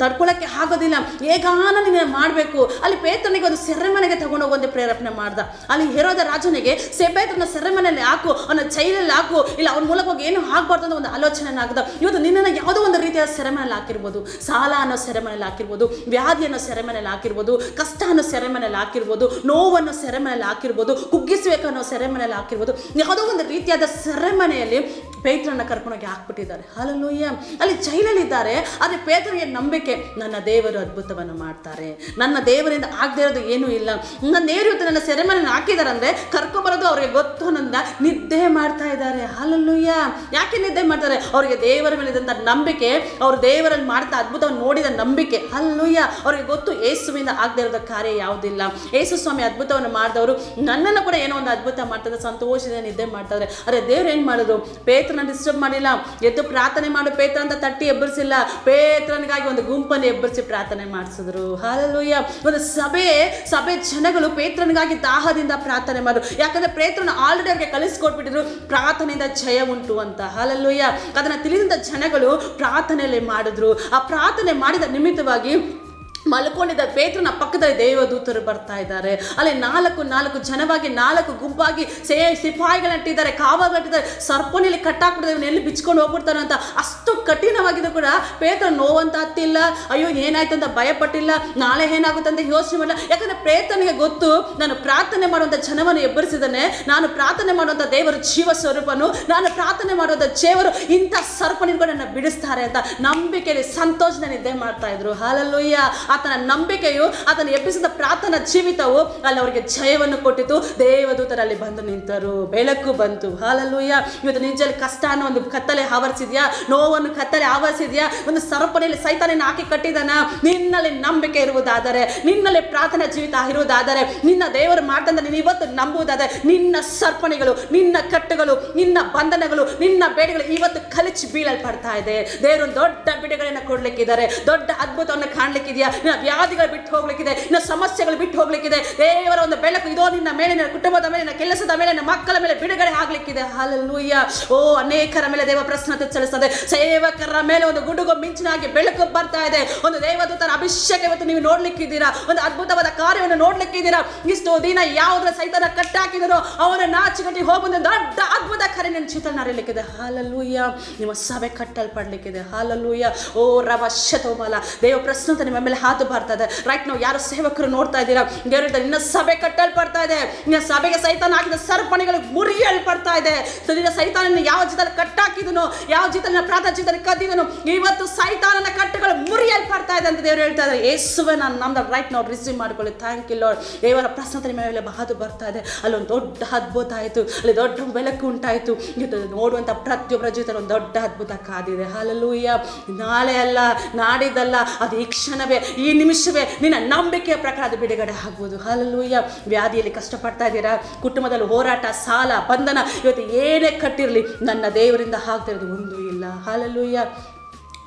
ತಡ್ಕೊಳ್ಳೋಕ್ಕೆ ಆಗೋದಿಲ್ಲ. ಹೇಗಾನ ನೀನು ಮಾಡಬೇಕು. ಅಲ್ಲಿ ಪೇತನಿಗೆ ಒಂದು ಸೆರೆಮನೆಗೆ ತಗೊಂಡೋಗಿ ಒಂದು ಪ್ರೇರೇಪಣೆ ಮಾಡ್ದ. ಅಲ್ಲಿ ಹೇರೋದ ರಾಜನಿಗೆ ಸೆಬೇತನ ಸೆರೆಮನೆಯಲ್ಲಿ ಹಾಕು, ಅವನ ಜೈಲಲ್ಲಿ ಹಾಕು, ಇಲ್ಲ ಅವನ ಹೋಗಿ ಏನು ಆಗಬಾರ್ದು ಅಂತ ಒಂದು ಆಲೋಚನೆ ಆಗದ ಇವತ್ತು ನಿನ್ನ ಯಾವುದೋ ಒಂದು ರೀತಿಯ ಸೆರೆಮನೆಯಲ್ಲಿ ಹಾಕಿರ್ಬೋದು. ಸಾಲ ಅನ್ನೋ ಸೆರೆಮನೆಯಲ್ಲಿ ಹಾಕಿರ್ಬೋದು. ವ್ಯಾಧಿ ಅನ್ನೋ ಸೆರೆಮನೆಯಲ್ಲಿ ಹಾಕಿರ್ಬೋದು. ಕಷ್ಟ ಅನ್ನೋ ಸೆರೆಮನೆಯಲ್ಲಿ ಹಾಕಿರ್ಬೋದು. ನೋವನ್ನು ಸೆರೆಮನೆಯಲ್ಲಿ ಹಾಕಿರ್ಬೋದು. ಕುಗ್ಗಿಸ್ಬೇಕು ಅನ್ನೋ ಸೆರೆಮನೆಯಲ್ಲಿ ಹಾಕಿರ್ಬೋದು. ಯಾವುದೋ ಒಂದು ರೀತಿಯಾದ ಸೆರೆಮನೆಯಲ್ಲಿ ಪೇತ್ರನ ಕರ್ಕೊಂಡೋಗಿ ಹಾಕ್ಬಿಟ್ಟಿದ್ದಾರೆ. ಹಾಲಲ್ಲೂಯ್ಯ ಅಲ್ಲಿ ಜೈಲಲ್ಲಿದ್ದಾರೆ. ಆದರೆ ಪೇತ್ರನಿಗೆ ನಂಬಿಕೆ, ನನ್ನ ದೇವರು ಅದ್ಭುತವನ್ನು ಮಾಡ್ತಾರೆ. ನನ್ನ ದೇವರಿಂದ ಆಗದೇ ಇರೋದು ಏನೂ ಇಲ್ಲ. ನನ್ನ ದೇವರು ನನ್ನ ಸೆರೆಮನೆಯನ್ನು ಹಾಕಿದ್ದಾರೆ ಅಂದರೆ ಕರ್ಕೊಂಬರೋದು ಅವ್ರಿಗೆ ಗೊತ್ತು ನನ್ನ ನಿದ್ದೆ ಮಾಡ್ತಾ ಇದ್ದಾರೆ. ಹಾಲಲ್ಲೂಯ್ಯ ಯಾಕೆ ನಿದ್ದೆ ಮಾಡ್ತಾರೆ? ಅವರಿಗೆ ದೇವರ ಮೇಲಿದಂಥ ನಂಬಿಕೆ, ಅವರು ದೇವರಲ್ಲಿ ಮಾಡ್ತಾ ಅದ್ಭುತವನ್ನು ನೋಡಿದ ನಂಬಿಕೆ. ಅಲ್ಲೂಯ್ಯ ಅವ್ರಿಗೆ ಗೊತ್ತು ಏಸುವಿಂದ ಆಗದೆ ಇರೋದ ಕಾರ್ಯ ಯಾವುದಿಲ್ಲ. ಏಸು ಸ್ವಾಮಿ ಅದ್ಭುತವನ್ನು ಮಾಡಿದವರು ನನ್ನನ್ನು ಕೂಡ ಏನೋ ಒಂದು ಅದ್ಭುತ ಮಾಡ್ತಾರೆ, ಸಂತೋಷದಿಂದ ನಿದ್ದೆ ಮಾಡ್ತಾರೆ ಅರೆ ದೇವ್ರು ಏನು ಮಾಡೋದು ಪೇತ್ರನ ಡಿಸ್ಟರ್ಬ್ ಮಾಡಿಲ್ಲ. ಎದ್ದು ಪ್ರಾರ್ಥನೆ ಮಾಡು, ಪೇತ್ರ ಅಂತ ತಟ್ಟಿ ಎಬ್ಬರಿಸಿಲ್ಲ. ಪೇತ್ರನಿಗಾಗಿ ಒಂದು ಗುಂಪನ್ನು ಎಬ್ಬರಿಸಿ ಪ್ರಾರ್ಥನೆ ಮಾಡಿಸಿದ್ರು. ಹಾಲಲ್ಲೂಯ್ಯ ಒಂದು ಸಭೆ ಸಭೆ ಜನಗಳು ಪೇತ್ರನಿಗಾಗಿ ದಾಹದಿಂದ ಪ್ರಾರ್ಥನೆ ಮಾಡು ಯಾಕಂದ್ರೆ ಪೇತ್ರನ ಆಲ್ರೆಡಿ ಅವ್ರಿಗೆ ಕಲಿಸ್ಕೊಟ್ಬಿಟ್ಟಿದ್ರು. ಪ್ರಾರ್ಥನೆಯಿಂದ ಜಯ ಉಂಟು ಅಂತ. ಅಲ್ಲಲ್ಲೂಯ್ಯ ಅದನ್ನು ತಿಳಿದಂಥ ಜನಗಳು ಪ್ರಾರ್ಥನೆಯಲ್ಲಿ ಮಾಡಿದ್ರು. ಆ ಪ್ರಾರ್ಥನೆ ಮಾಡಿದ ನಿಮಿತ್ತವಾಗಿ ಮಲ್ಕೊಂಡಿದ್ದ ಪೇತ್ರನ ಪಕ್ಕದಲ್ಲಿ ದೇವದೂತರು ಬರ್ತಾ ಇದ್ದಾರೆ. ಅಲ್ಲಿ ನಾಲ್ಕು ನಾಲ್ಕು ಜನವಾಗಿ, ನಾಲ್ಕು ಗುಂಪಾಗಿ ಸೇ ಸಿಪಾಯಿಗಳನ್ನಿಟ್ಟಿದ್ದಾರೆ ಕಾವಲಿಟ್ಟಿದ್ದಾರೆ ಸರ್ಪಣಿಲಿ ಕಟ್ಟಾಕ್ಬಿಟ್ಟಿದ್ದಾರೆ ಎಲ್ಲಿ ಬಿಚ್ಕೊಂಡು ಹೋಗ್ಬಿಡ್ತಾರೆ ಅಂತ. ಅಷ್ಟು ಕಠಿಣವಾಗಿದ್ದು ಕೂಡ ಪೇತ್ರ ನೋವಂತ ಹತ್ತಿಲ್ಲ ಅಯ್ಯೋ, ಏನಾಯ್ತು ಅಂತ ಭಯಪಟ್ಟಿಲ್ಲ. ನಾಳೆ ಏನಾಗುತ್ತೆ ಅಂತ ಯೋಚನೆ ಮಾಡಿಲ್ಲ ಯಾಕಂದ್ರೆ ಪ್ರೇತನಿಗೆ ಗೊತ್ತು, ನಾನು ಪ್ರಾರ್ಥನೆ ಮಾಡುವಂಥ ಜನವನ್ನು ಎಬ್ಬರಿಸಿದ್ದಾನೆ. ನಾನು ಪ್ರಾರ್ಥನೆ ಮಾಡುವಂಥ ದೇವರ ಜೀವ ಸ್ವರೂಪನು. ನಾನು ಪ್ರಾರ್ಥನೆ ಮಾಡುವಂಥ ದೇವರು ಇಂಥ ಸರ್ಪನಿಗೂ ನನ್ನ ಬಿಡಿಸ್ತಾರೆ ಅಂತ ನಂಬಿಕೆಯಲ್ಲಿ ಸಂತೋಷದ ನಿದ್ದೆ ಮಾಡ್ತಾ ಇದ್ರು. ಹಾಲಲ್ಲೂಯ್ಯ. ಆತನ ನಂಬಿಕೆಯು, ಆತನ ಎಬ್ಬಿಸಿದ ಪ್ರಾರ್ಥನಾ ಜೀವಿತವು ಅಲ್ಲಿ ಅವರಿಗೆ ಜಯವನ್ನು ಕೊಟ್ಟಿತು. ದೇವದೂತರಲ್ಲಿ ಬಂದು ನಿಂತರು. ಬೆಳಕು ಬಂತು. ಹಾಲಲ್ಲೂಯ್ಯ. ಇವತ್ತು ನಿಜಲ್ಲಿ ಕಷ್ಟ ಅನ್ನೋ ಒಂದು ಕತ್ತಲೆ ಆವರಿಸಿದ್ಯಾ? ನೋವನ್ನು ಕತ್ತಲೆ ಆವರಿಸಿದ್ಯಾ? ಒಂದು ಸರಪಣಿಯಲ್ಲಿ ಸೈತಾನನ್ನು ಹಾಕಿ ಕಟ್ಟಿದಾನ ನಿನ್ನಲ್ಲಿ ನಂಬಿಕೆ ಇರುವುದಾದರೆ, ನಿನ್ನಲ್ಲಿ ಪ್ರಾರ್ಥನಾ ಜೀವಿತ ಇರುವುದಾದರೆ ನಿನ್ನ ದೇವರು ಮಾಡ್ತಂದ್ರೆ ನೀನು ಇವತ್ತು ನಂಬುವುದಾದರೆ, ನಿನ್ನ ಸರ್ಪಣಿಗಳು, ನಿನ್ನ ಕಟ್ಟುಗಳು, ನಿನ್ನ ಬಂಧನಗಳು, ನಿನ್ನ ಬೇಡಿಗಳು ಇವತ್ತು ಕಲಿಚಿ ಬೀಳಲ್ಪಡ್ತಾ ಇದೆ. ದೇವರು ದೊಡ್ಡ ಬಿಡುಗಡೆಯನ್ನು ಕೊಡ್ಲಿಕ್ಕಿದ್ದಾರೆ. ದೊಡ್ಡ ಅದ್ಭುತವನ್ನು ಕಾಣ್ಲಿಕ್ಕಿದೆಯಾ? ನಿನ್ನ ವ್ಯಾಧಿಗಳು ಬಿಟ್ಟು ಹೋಗ್ಲಿಕ್ಕಿದೆ ನನ್ನ ಸಮಸ್ಯೆಗಳು ಬಿಟ್ಟು ಹೋಗ್ಲಿಕ್ಕಿದೆ. ದೇವರ ಒಂದು ಬೆಳಕು ಇದೋ ನಿನ್ನ ಮೇಲೆ, ನಿನ್ನ ಕುಟುಂಬದ ಮೇಲೆ, ನಿನ್ನ ಕೆಲಸದ ಮೇಲೆ, ನಿನ್ನ ಮಕ್ಕಳ ಮೇಲೆ ಬಿಡುಗಡೆ ಆಗ್ಲಿಕ್ಕಿದೆ. ಹಾಲಲ್ಲೂಯ್ಯ ಓ, ಅನೇಕರ ಮೇಲೆ ದೇವ ಪ್ರಶ್ನತೆ ಚಲಿಸ್ತದೆ ಸೇವಕರ ಮೇಲೆ ಒಂದು ಗುಡುಗು ಮಿಂಚಿನಾಗಿ ಬೆಳಕು ಬರ್ತಾ ಇದೆ. ಒಂದು ದೇವದೂತರ ಅಭಿಷೇಕ ಇವತ್ತು ನೀವು ನೋಡ್ಲಿಕ್ಕಿದ್ದೀರಾ? ಒಂದು ಅದ್ಭುತವಾದ ಕಾರ್ಯವನ್ನು ನೋಡ್ಲಿಕ್ಕಿದ್ದೀರಾ? ಇಷ್ಟು ದಿನ ಯಾವುದ್ರ ಸೈತನ ಕಟ್ಟಾಕಿದ್ರು ಅವನ ನಾಚಿಗಟ್ಟಿ ಹೋಗುವಂತ ದೊಡ್ಡ ಅದ್ಭುತ ಕಾರ್ಯ ನಿನ್ನ ಚಿತ್ರ ನರೀಲಿಕ್ಕಿದೆ ಹಾಲಲ್ಲೂಯ್ಯ ನಿಮ್ಮ ಸಭೆ ಕಟ್ಟಲ್ಪಡ್ಲಿಕ್ಕಿದೆ. ಹಾಲಲ್ಲೂಯ್ಯ ಓ, ರವ ಶತೋಮಲ. ದೇವ ಪ್ರಶ್ನತೆ ನಿಮ್ಮ ಮೇಲೆ ಹಾದು ಬರ್ತಾ ಇದೆ ರೈಟ್ ನಾವು ಯಾರು ಸೇವಕರು ನೋಡ್ತಾ ಇದ್ದೀರಾ? ದೇವ್ರ ಹೇಳ್ತಾರೆ, ನಿನ್ನ ಸಭೆ ಕಟ್ಟಲ್ಪಡ್ತಾ ಇದೆ. ನಿನ್ನ ಸಭೆಗೆ ಸೈತಾನ ಹಾಕಿದ ಸರ್ಪಣಿಗಳು ಮುರಿಯಲ್ಪಡ್ತಾ ಇದೆ. ನಿನ್ನ ಸೈತಾನನ ಯಾವ ಜೀತದಲ್ಲಿ ಕಟ್ಟಾಕಿದನು? ಯಾವ ಜೀತನ ಪ್ರಾರ್ಥನಾ ಜೀತನ ಕದ್ದಿದನು? ಇವತ್ತು ಸೈತಾನನ ಕಟ್ಟುಗಳು ಮುರಿಯಲ್ಪಡ್ತಾ ಇದೆ ಅಂತ ದೇವರು ಹೇಳ್ತಾ ಇದ್ದಾರೆ. ಯೇಸುವೆ ನಾನು ನಮ್ದು ರೈಟ್ ನಾವು ರಿಸೀವ್ ಮಾಡ್ಕೊಳ್ಳಿ. ಥ್ಯಾಂಕ್ ಯು ಲೋಡ್ ದೇವರ ಪ್ರಶ್ನತೆ ನಿಮ್ಮ ಮೇಲೆ ಬಹದು ಬರ್ತಾ ಇದೆ. ಅಲ್ಲೊಂದು ದೊಡ್ಡ ಅದ್ಭುತ ಆಯಿತು. ಅಲ್ಲಿ ದೊಡ್ಡ ಬೆಳಕು ಉಂಟಾಯಿತು. ಇದು ನೋಡುವಂಥ ಪ್ರತಿಯೊಬ್ಬರ ಜೊತೆ ಒಂದು ದೊಡ್ಡ ಅದ್ಭುತ ಕಾದಿದೆ. ಹಾಲಲ್ಲೂಯ್ಯ ನಾಳೆ ಅಲ್ಲ ನಾಡಿದ್ದಲ್ಲ ಅದು ಈ ಕ್ಷಣವೇ. ಈ ನಿಮಿಷವೇ ನಿನ್ನ ನಂಬಿಕೆಯ ಪ್ರಕಾರ ಅದು ಬಿಡುಗಡೆ ಆಗ್ಬೋದು ಹಾಲಲ್ಲೂಯ್ಯ ವ್ಯಾಧಿಯಲ್ಲಿ ಕಷ್ಟಪಡ್ತಾ ಇದ್ದೀರಾ? ಕುಟುಂಬದಲ್ಲಿ ಹೋರಾಟ, ಸಾಲ, ಬಂಧನ, ಇವತ್ತು ಏನೇ ಕಟ್ಟಿರಲಿ ನನ್ನ ದೇವರಿಂದ ಆಗ್ತಿರೋದು ಒಂದು ಇಲ್ಲ. ಹಾಲಲ್ಲೂಯ್ಯ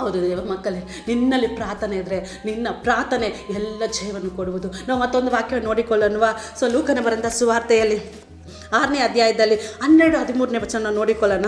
ಹೌದು ದೇವ ಮಕ್ಕಳೇ, ನಿನ್ನಲ್ಲಿ ಪ್ರಾರ್ಥನೆ ಇದ್ದರೆ ನಿನ್ನ ಪ್ರಾರ್ಥನೆ ಎಲ್ಲ ಜಯವನ್ನು ಕೊಡುವುದು. ನಾವು ಮತ್ತೊಂದು ವಾಕ್ಯ ನೋಡಿಕೊಳ್ಳೋಣವಾ? ಸೊ ಲೂಕನ ಸುವಾರ್ತೆಯಲ್ಲಿ, ಆರನೇ ಅಧ್ಯಾಯದಲ್ಲಿ ಹನ್ನೆರಡು ಹದಿಮೂರನೇ ವಚನ ನೋಡಿಕೊಳ್ಳೋಣ.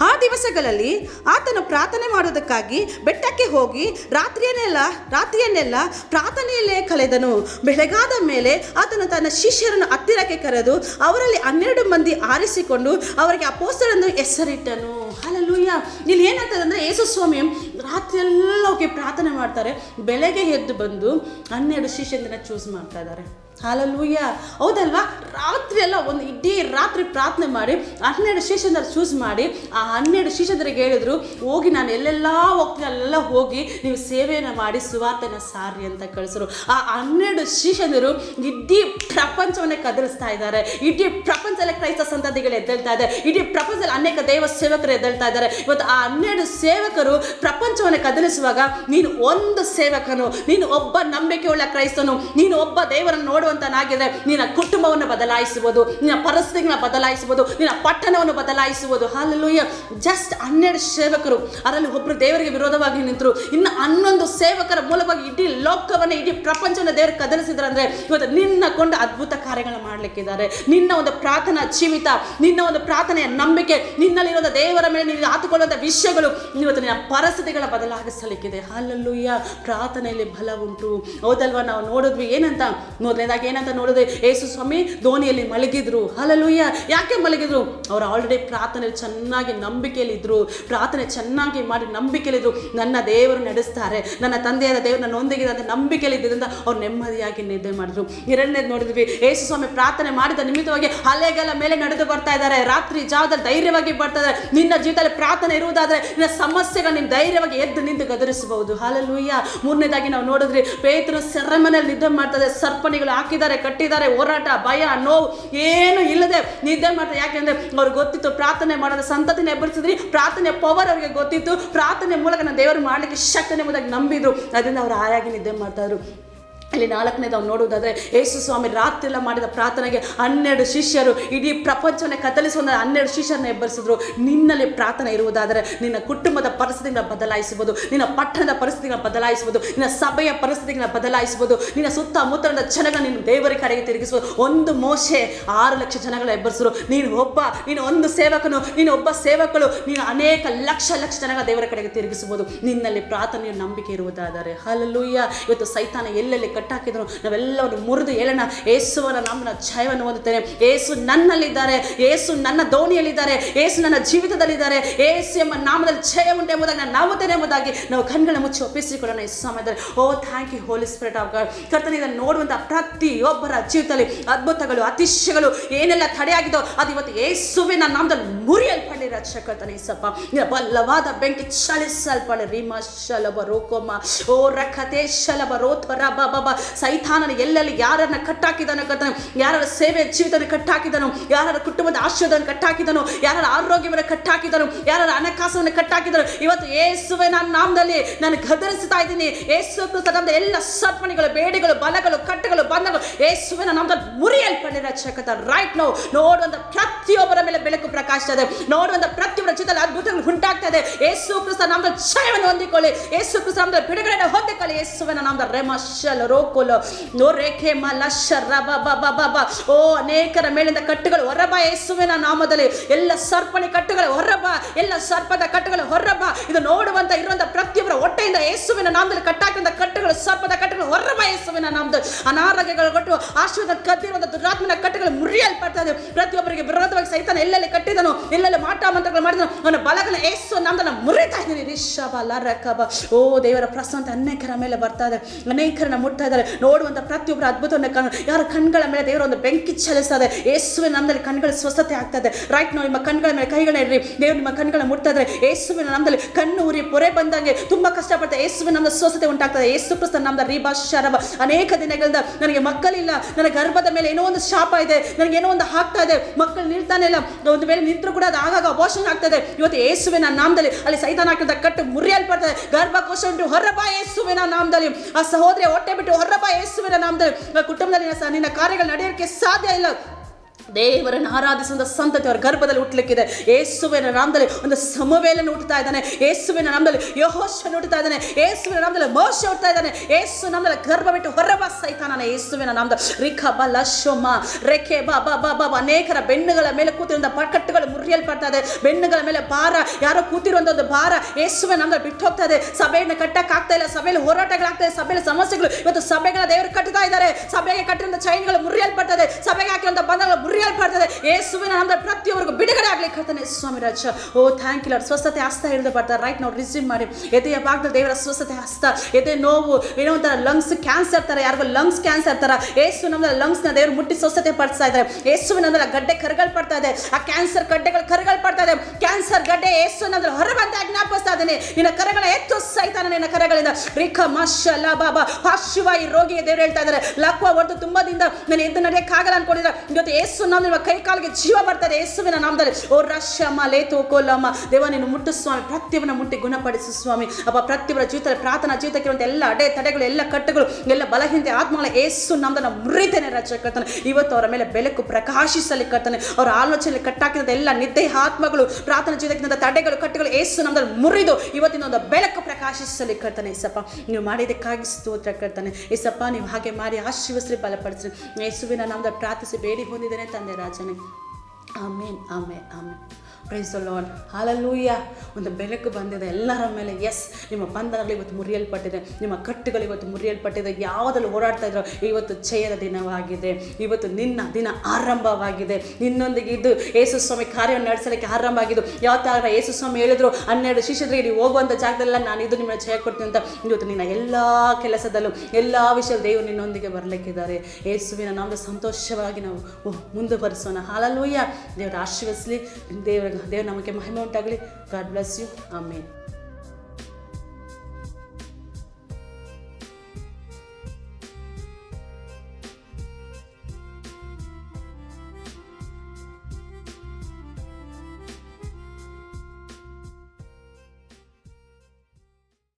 ಆ ದಿವಸಗಳಲ್ಲಿ ಆತನು ಪ್ರಾರ್ಥನೆ ಮಾಡುವುದಕ್ಕಾಗಿ ಬೆಟ್ಟಕ್ಕೆ ಹೋಗಿ ರಾತ್ರಿಯನ್ನೆಲ್ಲ ರಾತ್ರಿಯನ್ನೆಲ್ಲ ಪ್ರಾರ್ಥನೆಯಲ್ಲೇ ಕಳೆದನು. ಬೆಳಗಾದ ಮೇಲೆ ಆತನು ತನ್ನ ಶಿಷ್ಯರನ್ನು ಹತ್ತಿರಕ್ಕೆ ಕರೆದು ಅವರಲ್ಲಿ ಹನ್ನೆರಡು ಮಂದಿ ಆರಿಸಿಕೊಂಡು ಅವರಿಗೆ ಅಪೋಸ್ತರನ್ನು ಹೆಸರಿಟ್ಟನು. ಹಾಲಲ್ಲೂಯ್ಯ ಇಲ್ಲಿ ಏನಾಗ್ತದೆ ಅಂದರೆ ಯೇಸು ಸ್ವಾಮಿ ರಾತ್ರಿ ಎಲ್ಲ ಹೋಗಿ ಪ್ರಾರ್ಥನೆ ಮಾಡ್ತಾರೆ. ಬೆಳಗ್ಗೆ ಎದ್ದು ಬಂದು ಹನ್ನೆರಡು ಶಿಷ್ಯಂದಿನ ಚೂಸ್ ಮಾಡ್ತಾ ಇದ್ದಾರೆ. ಹಾಲಲ್ಲೂಯ್ಯ ಹೌದಲ್ವಾ? ರಾತ್ರಿ ಎಲ್ಲ ಒಂದು ಇಡೀ ರಾತ್ರಿ ಪ್ರಾರ್ಥನೆ ಮಾಡಿ ಹನ್ನೆರಡು ಶಿಷ್ಯಂದರ ಚೂಸ್ ಮಾಡಿ ಆ ಹನ್ನೆರಡು ಶಿಷ್ಯಂದರಿಗೆ ಹೇಳಿದ್ರು, ಹೋಗಿ ನಾನು ಎಲ್ಲೆಲ್ಲ ಹೋಗ್ತೀನಿ, ಅಲ್ಲೆಲ್ಲ ಹೋಗಿ ನೀವು ಸೇವೆಯನ್ನು ಮಾಡಿ ಸುವಾರ್ತೆನ ಸಾರಿ ಅಂತ ಕಳಿಸ್ರು ಆ ಹನ್ನೆರಡು ಶಿಷ್ಯಂದರು ಇಡೀ ಪ್ರಪಂಚವನ್ನೇ ಕದಲಿಸ್ತಾ ಇದ್ದಾರೆ. ಇಡೀ ಪ್ರಪಂಚದಲ್ಲಿ ಕ್ರೈಸ್ತ ಸಂತತಿಗಳು ಎದ್ದೇಳ್ತಾ ಇದೆ ಇಡೀ ಪ್ರಪಂಚದಲ್ಲಿ ಅನೇಕ ದೈವ ಸೇವಕರು ಎದ್ದೇಳ್ತಾ ಇದ್ದಾರೆ. ಇವತ್ತು ಆ ಹನ್ನೆರಡು ಸೇವಕರು ಪ್ರಪಂಚವನ್ನು ಕದಲಿಸುವಾಗ ನೀನು ಒಂದು ಸೇವಕನು, ನೀನು ಒಬ್ಬ ನಂಬಿಕೆಯುಳ್ಳ ಕ್ರೈಸ್ತನು, ನೀನು ಒಬ್ಬ ದೇವರನ್ನು ನೋಡುವಂತನಾಗಿದ್ದರೆ ನಿನ್ನ ಕುಟುಂಬವನ್ನು ಬದಲಾಯಿಸುವುದು ನಿನ್ನ ಪರಿಸ್ಥಿತಿಗಳನ್ನ ಬದಲಾಯಿಸುವುದು ನಿನ್ನ ಪಟ್ಟಣವನ್ನು ಬದಲಾಯಿಸುವುದು ಹಾಲಲ್ಲೂಯ್ಯ ಜಸ್ಟ್ ಹನ್ನೆರಡು ಸೇವಕರು, ಅದರಲ್ಲಿ ಒಬ್ಬರು ದೇವರಿಗೆ ವಿರೋಧವಾಗಿ ನಿಂತರು. ಇನ್ನು ಹನ್ನೊಂದು ಸೇವಕರ ಮೂಲವಾಗಿ ಇಡೀ ಲೋಕವನ್ನು, ಇಡೀ ಪ್ರಪಂಚವನ್ನು ದೇವರು ಕದಲಿಸಿದ್ರೆ ಅಂದ್ರೆ ಇವತ್ತು ನಿನ್ನ ಕೊಂಡು ಅದ್ಭುತ ಕಾರ್ಯಗಳನ್ನು ಮಾಡಲಿಕ್ಕಿದ್ದಾರೆ. ನಿನ್ನ ಒಂದು ಪ್ರಾರ್ಥನಾ ಜೀವಿತ, ನಿನ್ನ ಒಂದು ಪ್ರಾರ್ಥನೆಯ ನಂಬಿಕೆ ನಿನ್ನಲ್ಲಿರೋ ದೇವರ ಮೇಲೆ ನೀನು ಹಾತುಕೊಳ್ಳುವಂಥ ವಿಷಯಗಳು ಇವತ್ತು ನಿನ್ನ ಪರಿಸ್ಥಿತಿಗಳ ಬದಲಾಗಿಸಲಿಕ್ಕಿದೆ ಅಲ್ಲಲ್ಲೂಯ್ಯ ಪ್ರಾರ್ಥನೆಯಲ್ಲಿ ಬಲ ಉಂಟು. ಹೌದಲ್ವಾ? ನಾವು ನೋಡಿದ್ವಿ ಏನಂತ? ಮೊದಲನೇದಾಗಿ ಏನಂತ ನೋಡಿದ್ರೆ ಯೇಸು ಸ್ವಾಮಿ ದೋಣಿಯಲ್ಲಿ ಮಲಗಿದ್ರು. ಅಲ್ಲಲ್ಲೂಯ್ಯ ಯಾಕೆ ಮಲಗಿದ್ರು? ಅವರು ಆಲ್ರೆಡಿ ಪ್ರಾರ್ಥನೆ ಚೆನ್ನಾಗಿ ನಂಬಿಕೆಯಲ್ಲಿ ಇದ್ರು ಪ್ರಾರ್ಥನೆ ಚೆನ್ನಾಗಿ ಮಾಡಿ ನಂಬಿಕೆಯಲ್ಲಿದ್ರು. ನನ್ನ ದೇವರು ನಡೆಸ್ತಾರೆ. ನನ್ನ ತಂದೆಯಾದ ದೇವರು ನನ್ನೊಂದಿಗೆ ಅಂತ ನಂಬಿಕೆಯಲ್ಲಿ ಇದ್ದಿದ್ದರಿಂದ ಅವ್ರು ನೆಮ್ಮದಿಯಾಗಿ ನಿದ್ದೆ ಮಾಡಿದ್ರು. ಎರಡನೇದು ನೋಡಿದ್ವಿ. ಯೇಸು ಸ್ವಾಮಿ ಪ್ರಾರ್ಥನೆ ಮಾಡಿದ ನಿಮಿತ್ತವಾಗಿ ಅಲೆಗಳ ಮೇಲೆ ನಡೆದು ಬರ್ತಾ ಇದ್ದಾರೆ. ರಾತ್ರಿ ಜಾವದಲ್ಲಿ ಧೈರ್ಯವಾಗಿ ಬರ್ತಾ ಇದ್ದಾರೆ. ನಿನ್ನ ಜೀವಿತದಲ್ಲಿ ಪ್ರಾರ್ಥನೆ ಇರುವುದಾದ್ರೆ ನಿನ್ನ ಸಮಸ್ಯೆಗಳು ನಿಮ್ಮ ಧೈರ್ಯವಾಗಿ ಎದ್ದು ನಿಂತು ಗದರಿಸಬಹುದು. ಹಾಲಲ್ಲೂಯ್ಯ ಮೂರನೇದಾಗಿ ನಾವು ನೋಡಿದ್ರಿ ಪೇತರು ಸೆರೆಮನೆಯಲ್ಲಿ ನಿದ್ದೆ ಮಾಡ್ತಾರೆ ಸರ್ಪಣಿಗಳು ಹಾಕಿದ್ದಾರೆ, ಕಟ್ಟಿದ್ದಾರೆ, ಹೋರಾಟ, ಭಯ, ನೋವು, ಏನು ಇಲ್ಲದೆ ನಿದ್ದೆ ಮಾಡ್ತಾರೆ ಯಾಕೆಂದ್ರೆ ಅವ್ರು ಗೊತ್ತಿತ್ತು ಪ್ರಾರ್ಥನೆ ಮಾಡೋದು ಸಂತತಿನ ಎಬ್ಬರಿಸಿದ್ರಿ ಪ್ರಾರ್ಥನೆ ಪವರ್ ಅವರಿಗೆ ಗೊತ್ತಿತ್ತು. ಪ್ರಾರ್ಥನೆ ಮೂಲಕ ನಾನು ದೇವರು ಮಾಡಲಿಕ್ಕೆ ಶಕ್ತನೆ ಎಂಬುದಾಗಿ ನಂಬಿದ್ರು. ಅದರಿಂದ ಅವರು ಆಯಾಗಿ ನಿದ್ದೆ ಮಾಡ್ತಾ ಇದ್ರು ಇಲ್ಲಿ ನಾಲ್ಕನೇದು ನಾವು ನೋಡುವುದಾದರೆ ಯೇಸು ಸ್ವಾಮಿ ರಾತ್ರಿ ಎಲ್ಲ ಮಾಡಿದ ಪ್ರಾರ್ಥನೆಗೆ ಹನ್ನೆರಡು ಶಿಷ್ಯರು ಇಡೀ ಪ್ರಪಂಚವನ್ನೇ ಕದಲಿಸುವ ಹನ್ನೆರಡು ಶಿಷ್ಯರನ್ನ ಎಬ್ಬರಿಸಿದ್ರು. ನಿನ್ನಲ್ಲಿ ಪ್ರಾರ್ಥನೆ ಇರುವುದಾದರೆ ನಿನ್ನ ಕುಟುಂಬದ ಪರಿಸ್ಥಿತಿಗಳನ್ನ ಬದಲಾಯಿಸಬಹುದು. ನಿನ್ನ ಪಟ್ಟಣದ ಪರಿಸ್ಥಿತಿಗಳನ್ನ ಬದಲಾಯಿಸಬಹುದು. ನಿನ್ನ ಸಭೆಯ ಪರಿಸ್ಥಿತಿಗಳನ್ನ ಬದಲಾಯಿಸಬಹುದು. ನಿನ್ನ ಸುತ್ತಮುತ್ತಲಿನ ಜನಗಳ ನಿನ್ನ ದೇವರ ಕಡೆಗೆ ತಿರುಗಿಸುವುದು ಒಂದು ಮೋಶೆ ಆರು ಲಕ್ಷ ಜನಗಳ ಎಬ್ಬರಿಸಿದ್ರು. ನೀನು ಒಬ್ಬ, ನೀನು ಒಂದು ಸೇವಕನು, ನೀನು ಒಬ್ಬ ಸೇವಕಳು. ನೀನು ಅನೇಕ ಲಕ್ಷ ಲಕ್ಷ ಜನಗಳ ದೇವರ ಕಡೆಗೆ ತಿರುಗಿಸಬಹುದು. ನಿನ್ನಲ್ಲಿ ಪ್ರಾರ್ಥನೆಯ ನಂಬಿಕೆ ಇರುವುದಾದರೆ. ಹಲಲುಯ್ಯ ಇವತ್ತು ಸೈತಾನ ಎಲ್ಲೆಲ್ಲಿ ಕಟ್ಟಾಕಿದ್ರು. ನಾವೆಲ್ಲವನ್ನು ಮುರಿದು ಹೇಳೋಣ. ಏಸುವನ ನಾಮನ ಜಯವನ್ನು ಹೊಂದುತ್ತೇನೆ ಏಸು ನನ್ನಲ್ಲಿದ್ದಾರೆ. ಏಸು ನನ್ನ ದೋಣಿಯಲ್ಲಿದ್ದಾರೆ. ಏಸು ನನ್ನ ಜೀವಿತದಲ್ಲಿದ್ದಾರೆ. ಏಸು ಎಂಬ ನಾಮದಲ್ಲಿ ಜಯ ಉಂಟು ಎಂಬುದಾಗಿ ನಾನು ನಾವುತ್ತೇನೆ ಎಂಬುದಾಗಿ ನಾವು ಕಣ್ಗಳ ಮುಚ್ಚಿ ಒಪ್ಪಿಸಿಕೊಳ್ಳೋಣ ಈ ಸಮಯದಲ್ಲಿ. ಓ thank you holy spirit of God ಕರ್ತನ, ಇದನ್ನು ನೋಡುವಂಥ ಪ್ರತಿಯೊಬ್ಬರ ಜೀವಿತದಲ್ಲಿ ಅದ್ಭುತಗಳು, ಅತಿಶಯಗಳು ಏನೆಲ್ಲ ತಡೆಯಾಗಿದ್ದೋ ಅದು ಇವತ್ತು ಏಸುವಿನ ನಾಮದಲ್ಲಿ ಮುರಿಯಲ್ಪಡಿ ರಕ್ಷಕರ್ತನೆ ನಿನ್ನ ಬಲ್ಲವಾದ ಬೆಂಕಿ ಚಳಿಸಲ್ಪಡ ರೀಮ ಶಲಭ ರೋಕೋಮ. ಓ, ರಖತೆ ಶಲಭ ರೋತ್ವರ ಬಾಬಾ ಸೈತಾನನ ಎಲ್ಲೆಲ್ಲಿ ಯಾರನ್ನ ಕಟ್ಟಾಕಿದ್ದಾನೆ ಕರ್ತಾನೆ ಯಾರ ಸೇವೆ ಜೀವಿತನ ಕಟ್ಟಾಕಿದನು ಯಾರ ಕುಟುಂಬದ ಆಶ್ರಯವನ್ನು ಕಟ್ಟಾಕಿದನು ಯಾರ ಆರೋಗ್ಯವನ್ನು ಕಟ್ಟಾಕಿದನು ಯಾರ ಹಣಕಾಸವನ್ನು ಕಟ್ಟಾಕಿದನು, ಇವತ್ತು ಏಸುವೆ ನನ್ನ ನಾಮದಲ್ಲಿ ನಾನು ಗದರಿಸ್ತಾ ಇದ್ದೀನಿ. ಏಸು ನಾಮದ ಎಲ್ಲ ಸರ್ಪಣಿಗಳು, ಬೇಡಿಗಳು, ಬಲಗಳು, ಕಟ್ಟುಗಳು, ಬಂಧಗಳು ಏಸುವಿನ ನಾಮದಲ್ಲಿ ಮುರಿಯಲ್ಪಡಿ ರಕ್ಷಕತ. ರೈಟ್ ನೋ ನೋಡುವಂಥ ಪ್ರತಿಯೊಬ್ಬರ ಮೇಲೆ ಬೆಳಕು ಪ್ರಕಾಶಿಸ್ತದೆ ನೋಡುವಂಥ ಪ್ರತಿಯೊಬ್ಬರ ಜೊತೆಲಿ ಅದ್ಭುತಗಳು ಉಂಟಾಗ್ತಾ ಇದೆ. ಏಸು ಕ್ರಿಸ್ತ ನಮ್ದು ಜಯವನ್ನು ಹೊಂದಿಕೊಳ್ಳಿ. ಏಸು ಕ್ರಿಸ್ತ ನಮ್ದು ಬಿಡುಗಡೆ ಹೊಂದಿಕೊಳ್ಳಿ. ಏಸುವೆ ನಾಮದ ರೆಮಶಲ್ ರೋಕೋಲು. ನೋ ರೇಖೆ ಓ, ಅನೇಕರ ಮೇಲಿಂದ ಕಟ್ಟುಗಳು ಹೊರಬ ಯೇಸುವಿನ ನಾಮದಲ್ಲಿ. ಎಲ್ಲ ಸರ್ಪಣಿ ಕಟ್ಟುಗಳು ಹೊರಬ, ಎಲ್ಲ ಸರ್ಪದ ಕಟ್ಟುಗಳು ಹೊರಬ. ಇದು ನೋಡುವಂತ, ಇರುವಂತ ಪ್ರತಿಯೊಬ್ಬರ ಹೊಟ್ಟೆಯಿಂದ ಯೇಸುವಿನ ನಾಮದಲ್ಲಿ ಕಟ್ಟಾಕಿದ ಕಟ್ಟುಗಳು, ಸರ್ಪದ ಕಟ್ಟುಗಳು ಹೊರಬ ಯೇಸುವಿನ ನಾಮದಲ್ಲಿ. ಅನಾರೋಗ್ಯಗಳು ಕೊಟ್ಟು, ಆಶ್ರಯದ ಕದ್ದಿರುವಂತ ದುರಾತ್ಮನ ಕಟ್ಟುಗಳು ಮುರಿಯಲ್ಪಡ್ತದೆ ಪ್ರತಿಯೊಬ್ಬರಿಗೆ ವಿರೋಧವಾಗಿ ಸೈತಾನ ಎಲ್ಲೆಲ್ಲಿ ಕಟ್ಟಿದನು, ಎಲ್ಲೆಲ್ಲಿ ಮಾಟ ಮಂತ್ರಗಳು ಮಾಡಿದನು, ಅವನ ಬಲಗನ ಯೇಸು ನಾಮದನ್ನ ನಾನು ಮುರಿತಾ ಇದ್ದೀನಿ. ರಿಷಭ ಲರಕಬ ಓ, ದೇವರ ಪ್ರಸಂತ ಅನೇಕರ ಮೇಲೆ ಬರ್ತಾ ಇದೆ. ಅನೇಕರನ್ನ ಮುಟ್ತಾ ಇದ್ದಾರೆ. ನೋಡುವಂಥ ಪ್ರತಿಯೊಬ್ಬರ ಅದ್ಭುತವನ್ನು ಕಾಣ. ಯಾರ ಕಣ್ಗಳ ಮೇಲೆ ದೇವರ ಒಂದು ಬೆಂಕಿ ಚಲಿಸ್ತದೆ ಯೇಸುವಿನ ನಾಮದಲ್ಲಿ ಕಣ್ಗಳ ಸ್ವಸ್ಥತೆ ಇದೆ ರೈಟ್ ನಾವು ನಿಮ್ಮ ಕಣ್ಗಳ ಮೇಲೆ ಕೈಗಳ ಇಡ್ರಿ ದೇವ್ರು ನಿಮ್ಮ ಕಣ್ಗಳ ಮುಟ್ತಾ ಇದ್ದಾರೆ ಯೇಸುವಿನ ನಾಮದಲ್ಲಿ ಕಣ್ಣು ಉರಿ ಪೊರೆ ಬಂದಂಗೆ ತುಂಬ ಕಷ್ಟಪಡ್ತಾರೆ. ಯೇಸುವಿನ ನಮ್ಮ ಸ್ವಸ್ಥತೆ ಉಂಟಾಗ್ತದೆ ಯೇಸು ಕ್ರಿಸ್ತ ರೀಬಾ ಶರಬ ಅನೇಕ ದಿನಗಳಿಂದ ನನಗೆ ಮಕ್ಕಳಿಲ್ಲ. ನನ್ನ ಗರ್ಭದ ಮೇಲೆ ಏನೋ ಒಂದು ಶಾಪ ಇದೆ. ನನಗೆ ಏನೋ ಒಂದು ಆಗ್ತಾ ಇದೆ ಮಕ್ಕಳು ನಿಲ್ತಾನೆ ಇಲ್ಲ. ಒಂದು ವೇಳೆ ನಿಂತರೂ ಕೂಡ ಅದು ಆಗಾಗ ಅಬೋಷನ್ ಆಗ್ತದೆ ಇವತ್ತು ಯೇಸುವಿನ ನಾಮದಲ್ಲಿ ಅಲ್ಲಿ ಸೈತಾನ ಹಾಕಿದ ಕಟ್ಟು ಮುರಿಯಲ್ಪಡ್ತದೆ ಗರ್ಭಕೋಶ ಉಂಟು. ಹೊರಬಾ ಯೇಸುವಿನ ನಾಮದಲ್ಲಿ. ಆ ಸಹೋದರಿ ಹೊಟ್ಟೆ ಬಿಟ್ಟು ಹೊರಬ ಯೇಸುವಿನ ನಾಮದಲ್ಲಿ ಆ ಕುಟುಂಬದಲ್ಲಿ ನಿನ್ನ ಸ- ನಿನ್ನ ಕಾರ್ಯಗಳು ನಡೆಯೋಕ್ಕೆ ಸಾಧ್ಯ ಇಲ್ಲ ದೇವರನ್ನು ಆರಾಧಿಸುವಂಥ ಸಂತತಿ ಅವರ ಗರ್ಭದಲ್ಲಿ ಹುಟ್ಟಲಿಕ್ಕಿದೆ. ಯೇಸುವಿನ ನಾಮದಲ್ಲಿ ಒಂದು ಸಮವೇಲನ್ನು ಹುಟ್ಟುತ್ತಾ ಇದ್ದಾನೆ. ಯೇಸುವಿನ ನಾಮದಲ್ಲಿ ಯಹೋಶನ ಹುಟ್ಟುತ್ತಾ ಇದ್ದಾನೆ. ಯೇಸುವಿನ ನಾಮದಲ್ಲಿ ಮೋಶ ಹುಟ್ಟುತ್ತಾ ಇದ್ದಾನೆ. ಯೇಸು ನಾಮದಲ್ಲಿ ಗರ್ಭ ಬಿಟ್ಟು ಹೊರಬ ಸೈತಾನನ. ಯೇಸುವಿನ ನಾಮದ ರಿಖ ಬ ಲಶೋಮ ರೆಖೆ ಬಾ ಬಾ ಬಾ ಬಾ. ಅನೇಕರ ಬೆನ್ನುಗಳ ಮೇಲೆ ಕೂತಿರುವಂಥ ಪಕಟ್ಟುಗಳು ಮುರಿಯಲ್ಪಡ್ತಾ ಇದೆ. ಬೆನ್ನುಗಳ ಮೇಲೆ ಭಾರ, ಯಾರೋ ಕೂತಿರುವಂಥ ಒಂದು ಭಾರ ಯೇಸುವಿನ ನಾಮದಲ್ಲಿ ಬಿಟ್ಟು ಹೋಗ್ತಾ ಇದೆ. ಸಭೆಯನ್ನು ಕಟ್ಟಕ್ಕಾಗ್ತಾ ಇಲ್ಲ. ಸಭೆಯಲ್ಲಿ ಹೋರಾಟಗಳಾಗ್ತಾ ಇದೆ. ಸಭೆಯಲ್ಲಿ ಸಮಸ್ಯೆಗಳು ಇವತ್ತು ಸಭೆಗಳ ದೇವರು ಕಟ್ಟುತ್ತಾ ಇದ್ದಾರೆ. ಸಭೆಗೆ ಕಟ್ಟಿರುವಂಥ ಚೈನ್ಗಳು ಮುರಿಯಲ್ಪಡ್ತದೆ ಸಭೆಗೆ ಹಾಕಿರುವಂಥ ಬಂಧಗಳು ಮುರಿಯಲ್ಪಡ್ತದೆ ಯೇಸುವಿನ ಪ್ರತಿಯೊಬ್ಬರಿಗೂ ಬಿಡುಗಡೆ ಆಗ್ಲಿಕ್ಕೆ ಕರ್ತಾನೆ, ಸ್ವಾಮಿ ರಾಜ. ಓ ಥ್ಯಾಂಕ್ ಯು ಲಾರ್ಡ್ ಸ್ವಸ್ಥತೆ ಹಸ್ತ ಹಿಡಿದು ಬರ್ತಾರೆ ರೈಟ್ ನಾವು ರಿಸೀವ್ ಮಾಡಿ. ಎದೆಯ ಭಾಗದ ದೇವರ ಸ್ವಸ್ಥತೆ ಹಸ್ತ ಎದೆ ನೋವು, ಏನೋ ಒಂಥರ ಲಂಗ್ಸ್ ಕ್ಯಾನ್ಸರ್ ಥರ ಯಾರಿಗೂ ಲಂಗ್ಸ್ ಕ್ಯಾನ್ಸರ್ ತರ. ಏಸು ನಮ್ಮ ಲಂಗ್ಸ್ನ ದೇವರು ಮುಟ್ಟಿ ಸ್ವಸ್ಥತೆ ಪಡಿಸ್ತಾ ಇದ್ದಾರೆ. ಏಸುವಿನ ಗಡ್ಡೆ ಗಡ್ಡೆ ಕರಗಲ್ಪಡ್ತಾ ಇದೆ. ಆ ಕ್ಯಾನ್ಸರ್ ಗಡ್ಡೆಗಳು ಕರಗಲ್ಪಡ್ತಾ ಇದೆ. ಕ್ಯಾನ್ಸರ್ ಗಡ್ಡೆ ಏಸು ನಮ್ದು ಹೊರಬಂದ ಜ್ಞಾಪಿಸ್ತಾ ಇದ್ದೀನಿ. ನಿನ್ನ ಕರಗಳ ಎತ್ತು ಸೈತಾನ ನಿನ್ನ ಕರಗಳಿಂದ. ರಿಖ, ಮಶ ಬಾಬಾ ಪಾಶುವ ಈ ದೇವರು ಹೇಳ್ತಾ ಇದ್ದಾರೆ. ಲಕ್ವ ಹೊರತು ತುಂಬದಿಂದ ನಾನು ಎದ್ದು ನಡೆಯಕ್ಕಾಗಲ್ಲ ಅನ್ಕೊಂಡಿದ್ರೆ ಇವತ್ತು ಏಸು ನಾಮ ನಿಮ್ಮ ಕೈ ಕಾಲಿಗೆ ಜೀವ ಬರ್ತದೆ ಯೇಸುವಿನ ನಾಮದಲ್ಲಿ. ಓ ರಶ್ಯಮ್ಮ ಲೇತು ಕೋಲಮ್ಮ ದೇವ, ನೀನು ಮುಟ್ಟು ಸ್ವಾಮಿ ಪ್ರತಿಯೊಬ್ಬನ ಮುಟ್ಟಿ ಗುಣಪಡಿಸು ಸ್ವಾಮಿ. ಅಪ್ಪ ಪ್ರತಿಯೊಬ್ಬರ ಜೀವಿತದಲ್ಲಿ, ಪ್ರಾರ್ಥನಾ ಜೀವಿತಕ್ಕೆ ಇರುವಂಥ ಎಲ್ಲ ಅಡೆ ತಡೆಗಳು, ಎಲ್ಲ ಕಟ್ಟುಗಳು, ಎಲ್ಲ ಬಲಹೀನತೆ ಆತ್ಮಗಳ ಏಸು ನಮ್ಮದನ್ನು ಮುರಿತೇನೆ ರಚ ಕರ್ತಾನೆ. ಇವತ್ತು ಅವರ ಮೇಲೆ ಬೆಳಕು ಪ್ರಕಾಶಿಸಲಿ ಕರ್ತಾನೆ. ಅವರ ಆಲೋಚನೆಯಲ್ಲಿ ಕಟ್ಟಾಕಿದ ಎಲ್ಲ ನಿದ್ದೆ ಆತ್ಮಗಳು, ಪ್ರಾರ್ಥನಾ ಜೀವಿತಕ್ಕಿಂತ ತಡೆಗಳು, ಕಟ್ಟುಗಳು ಏಸು ನಮ್ದನ್ನು ಮುರಿದು ಇವತ್ತಿನ ಒಂದು ಬೆಳಕು ಪ್ರಕಾಶಿಸಲಿ ಕರ್ತಾನೆ. ಇಸಪ್ಪ ನೀವು ಮಾಡಿದ್ದಕ್ಕಾಗಿ ಸ್ತೋತ್ರ ಕರ್ತಾನೆ. ಇಸಪ್ಪ ನೀವು ಹಾಗೆ ಮಾಡಿ ಆಶೀರ್ವಸ್ರಿ ಬಲಪಡಿಸ್ರಿ. ಯೇಸುವಿನ ನಮ್ದು ಪ್ರಾರ್ಥಿಸಿ, ಬೇಡಿ ಹೊಂದಿದ್ದೇನೆ ತಂದೆ ರಾಜನೇ. Amen amen amen praise lord hallelujah ಒಂದು ಬೆಳಕು ಬಂದಿದೆ. ಎಲ್ಲರ ಮೇಲೆ ಎಸ್ ನಿಮ್ಮ ಬಂಧನಗಳು ಇವತ್ತು ಮುರಿಯಲ್ಪಟ್ಟಿದೆ. ನಿಮ್ಮ ಕಟ್ಟುಗಳು ಇವತ್ತು ಮುರಿಯಲ್ಪಟ್ಟಿದೆ. ಯಾವುದಲ್ಲಿ ಓಡಾಡ್ತಾ ಇದ್ರೋ, ಇವತ್ತು ಜಯದ ದಿನವಾಗಿದೆ. ಇವತ್ತು ನಿನ್ನ ದಿನ ಆರಂಭವಾಗಿದೆ. ನಿನ್ನೊಂದಿಗೆ ಇದ್ದು ಯೇಸು ಸ್ವಾಮಿ ಕಾರ್ಯವನ್ನು ನಡೆಸಲಿಕ್ಕೆ ಆರಂಭ ಆಗಿದ್ದು, ಯಾವ ಥರ ಯೇಸು ಸ್ವಾಮಿ ಹೇಳಿದ್ರು, ಹನ್ನೆರಡು ಶಿಷ್ಯರಿಗೆ ನೀವು ಹೋಗುವಂಥ ಜಾಗದಲ್ಲ ನಾನು ಇದು ನಿಮ್ಮನ್ನು ಜಯ ಕೊಡ್ತೀನಿ ಅಂತ ಇವತ್ತು ನಿನ್ನ ಎಲ್ಲ ಕೆಲಸದಲ್ಲೂ, ಎಲ್ಲ ವಿಷಯದ ದೇವರು ನಿನ್ನೊಂದಿಗೆ ಬರಲಿಕ್ಕಿದ್ದಾರೆ. ಯೇಸುವಿನ ನಾಮದ ಸಂತೋಷವಾಗಿ ನಾವು ಮುಂದುವರಿಸೋಣ. ಹಾಲಲ್ಲೂಯ್ಯ ದೇವರು ಆಶೀರ್ವಸಲಿ ದೇವರ ದೇವ್ರ ನಮಗೆ ಮಹಿಮೆ ಉಂಟಾಗಲಿ. God bless you amen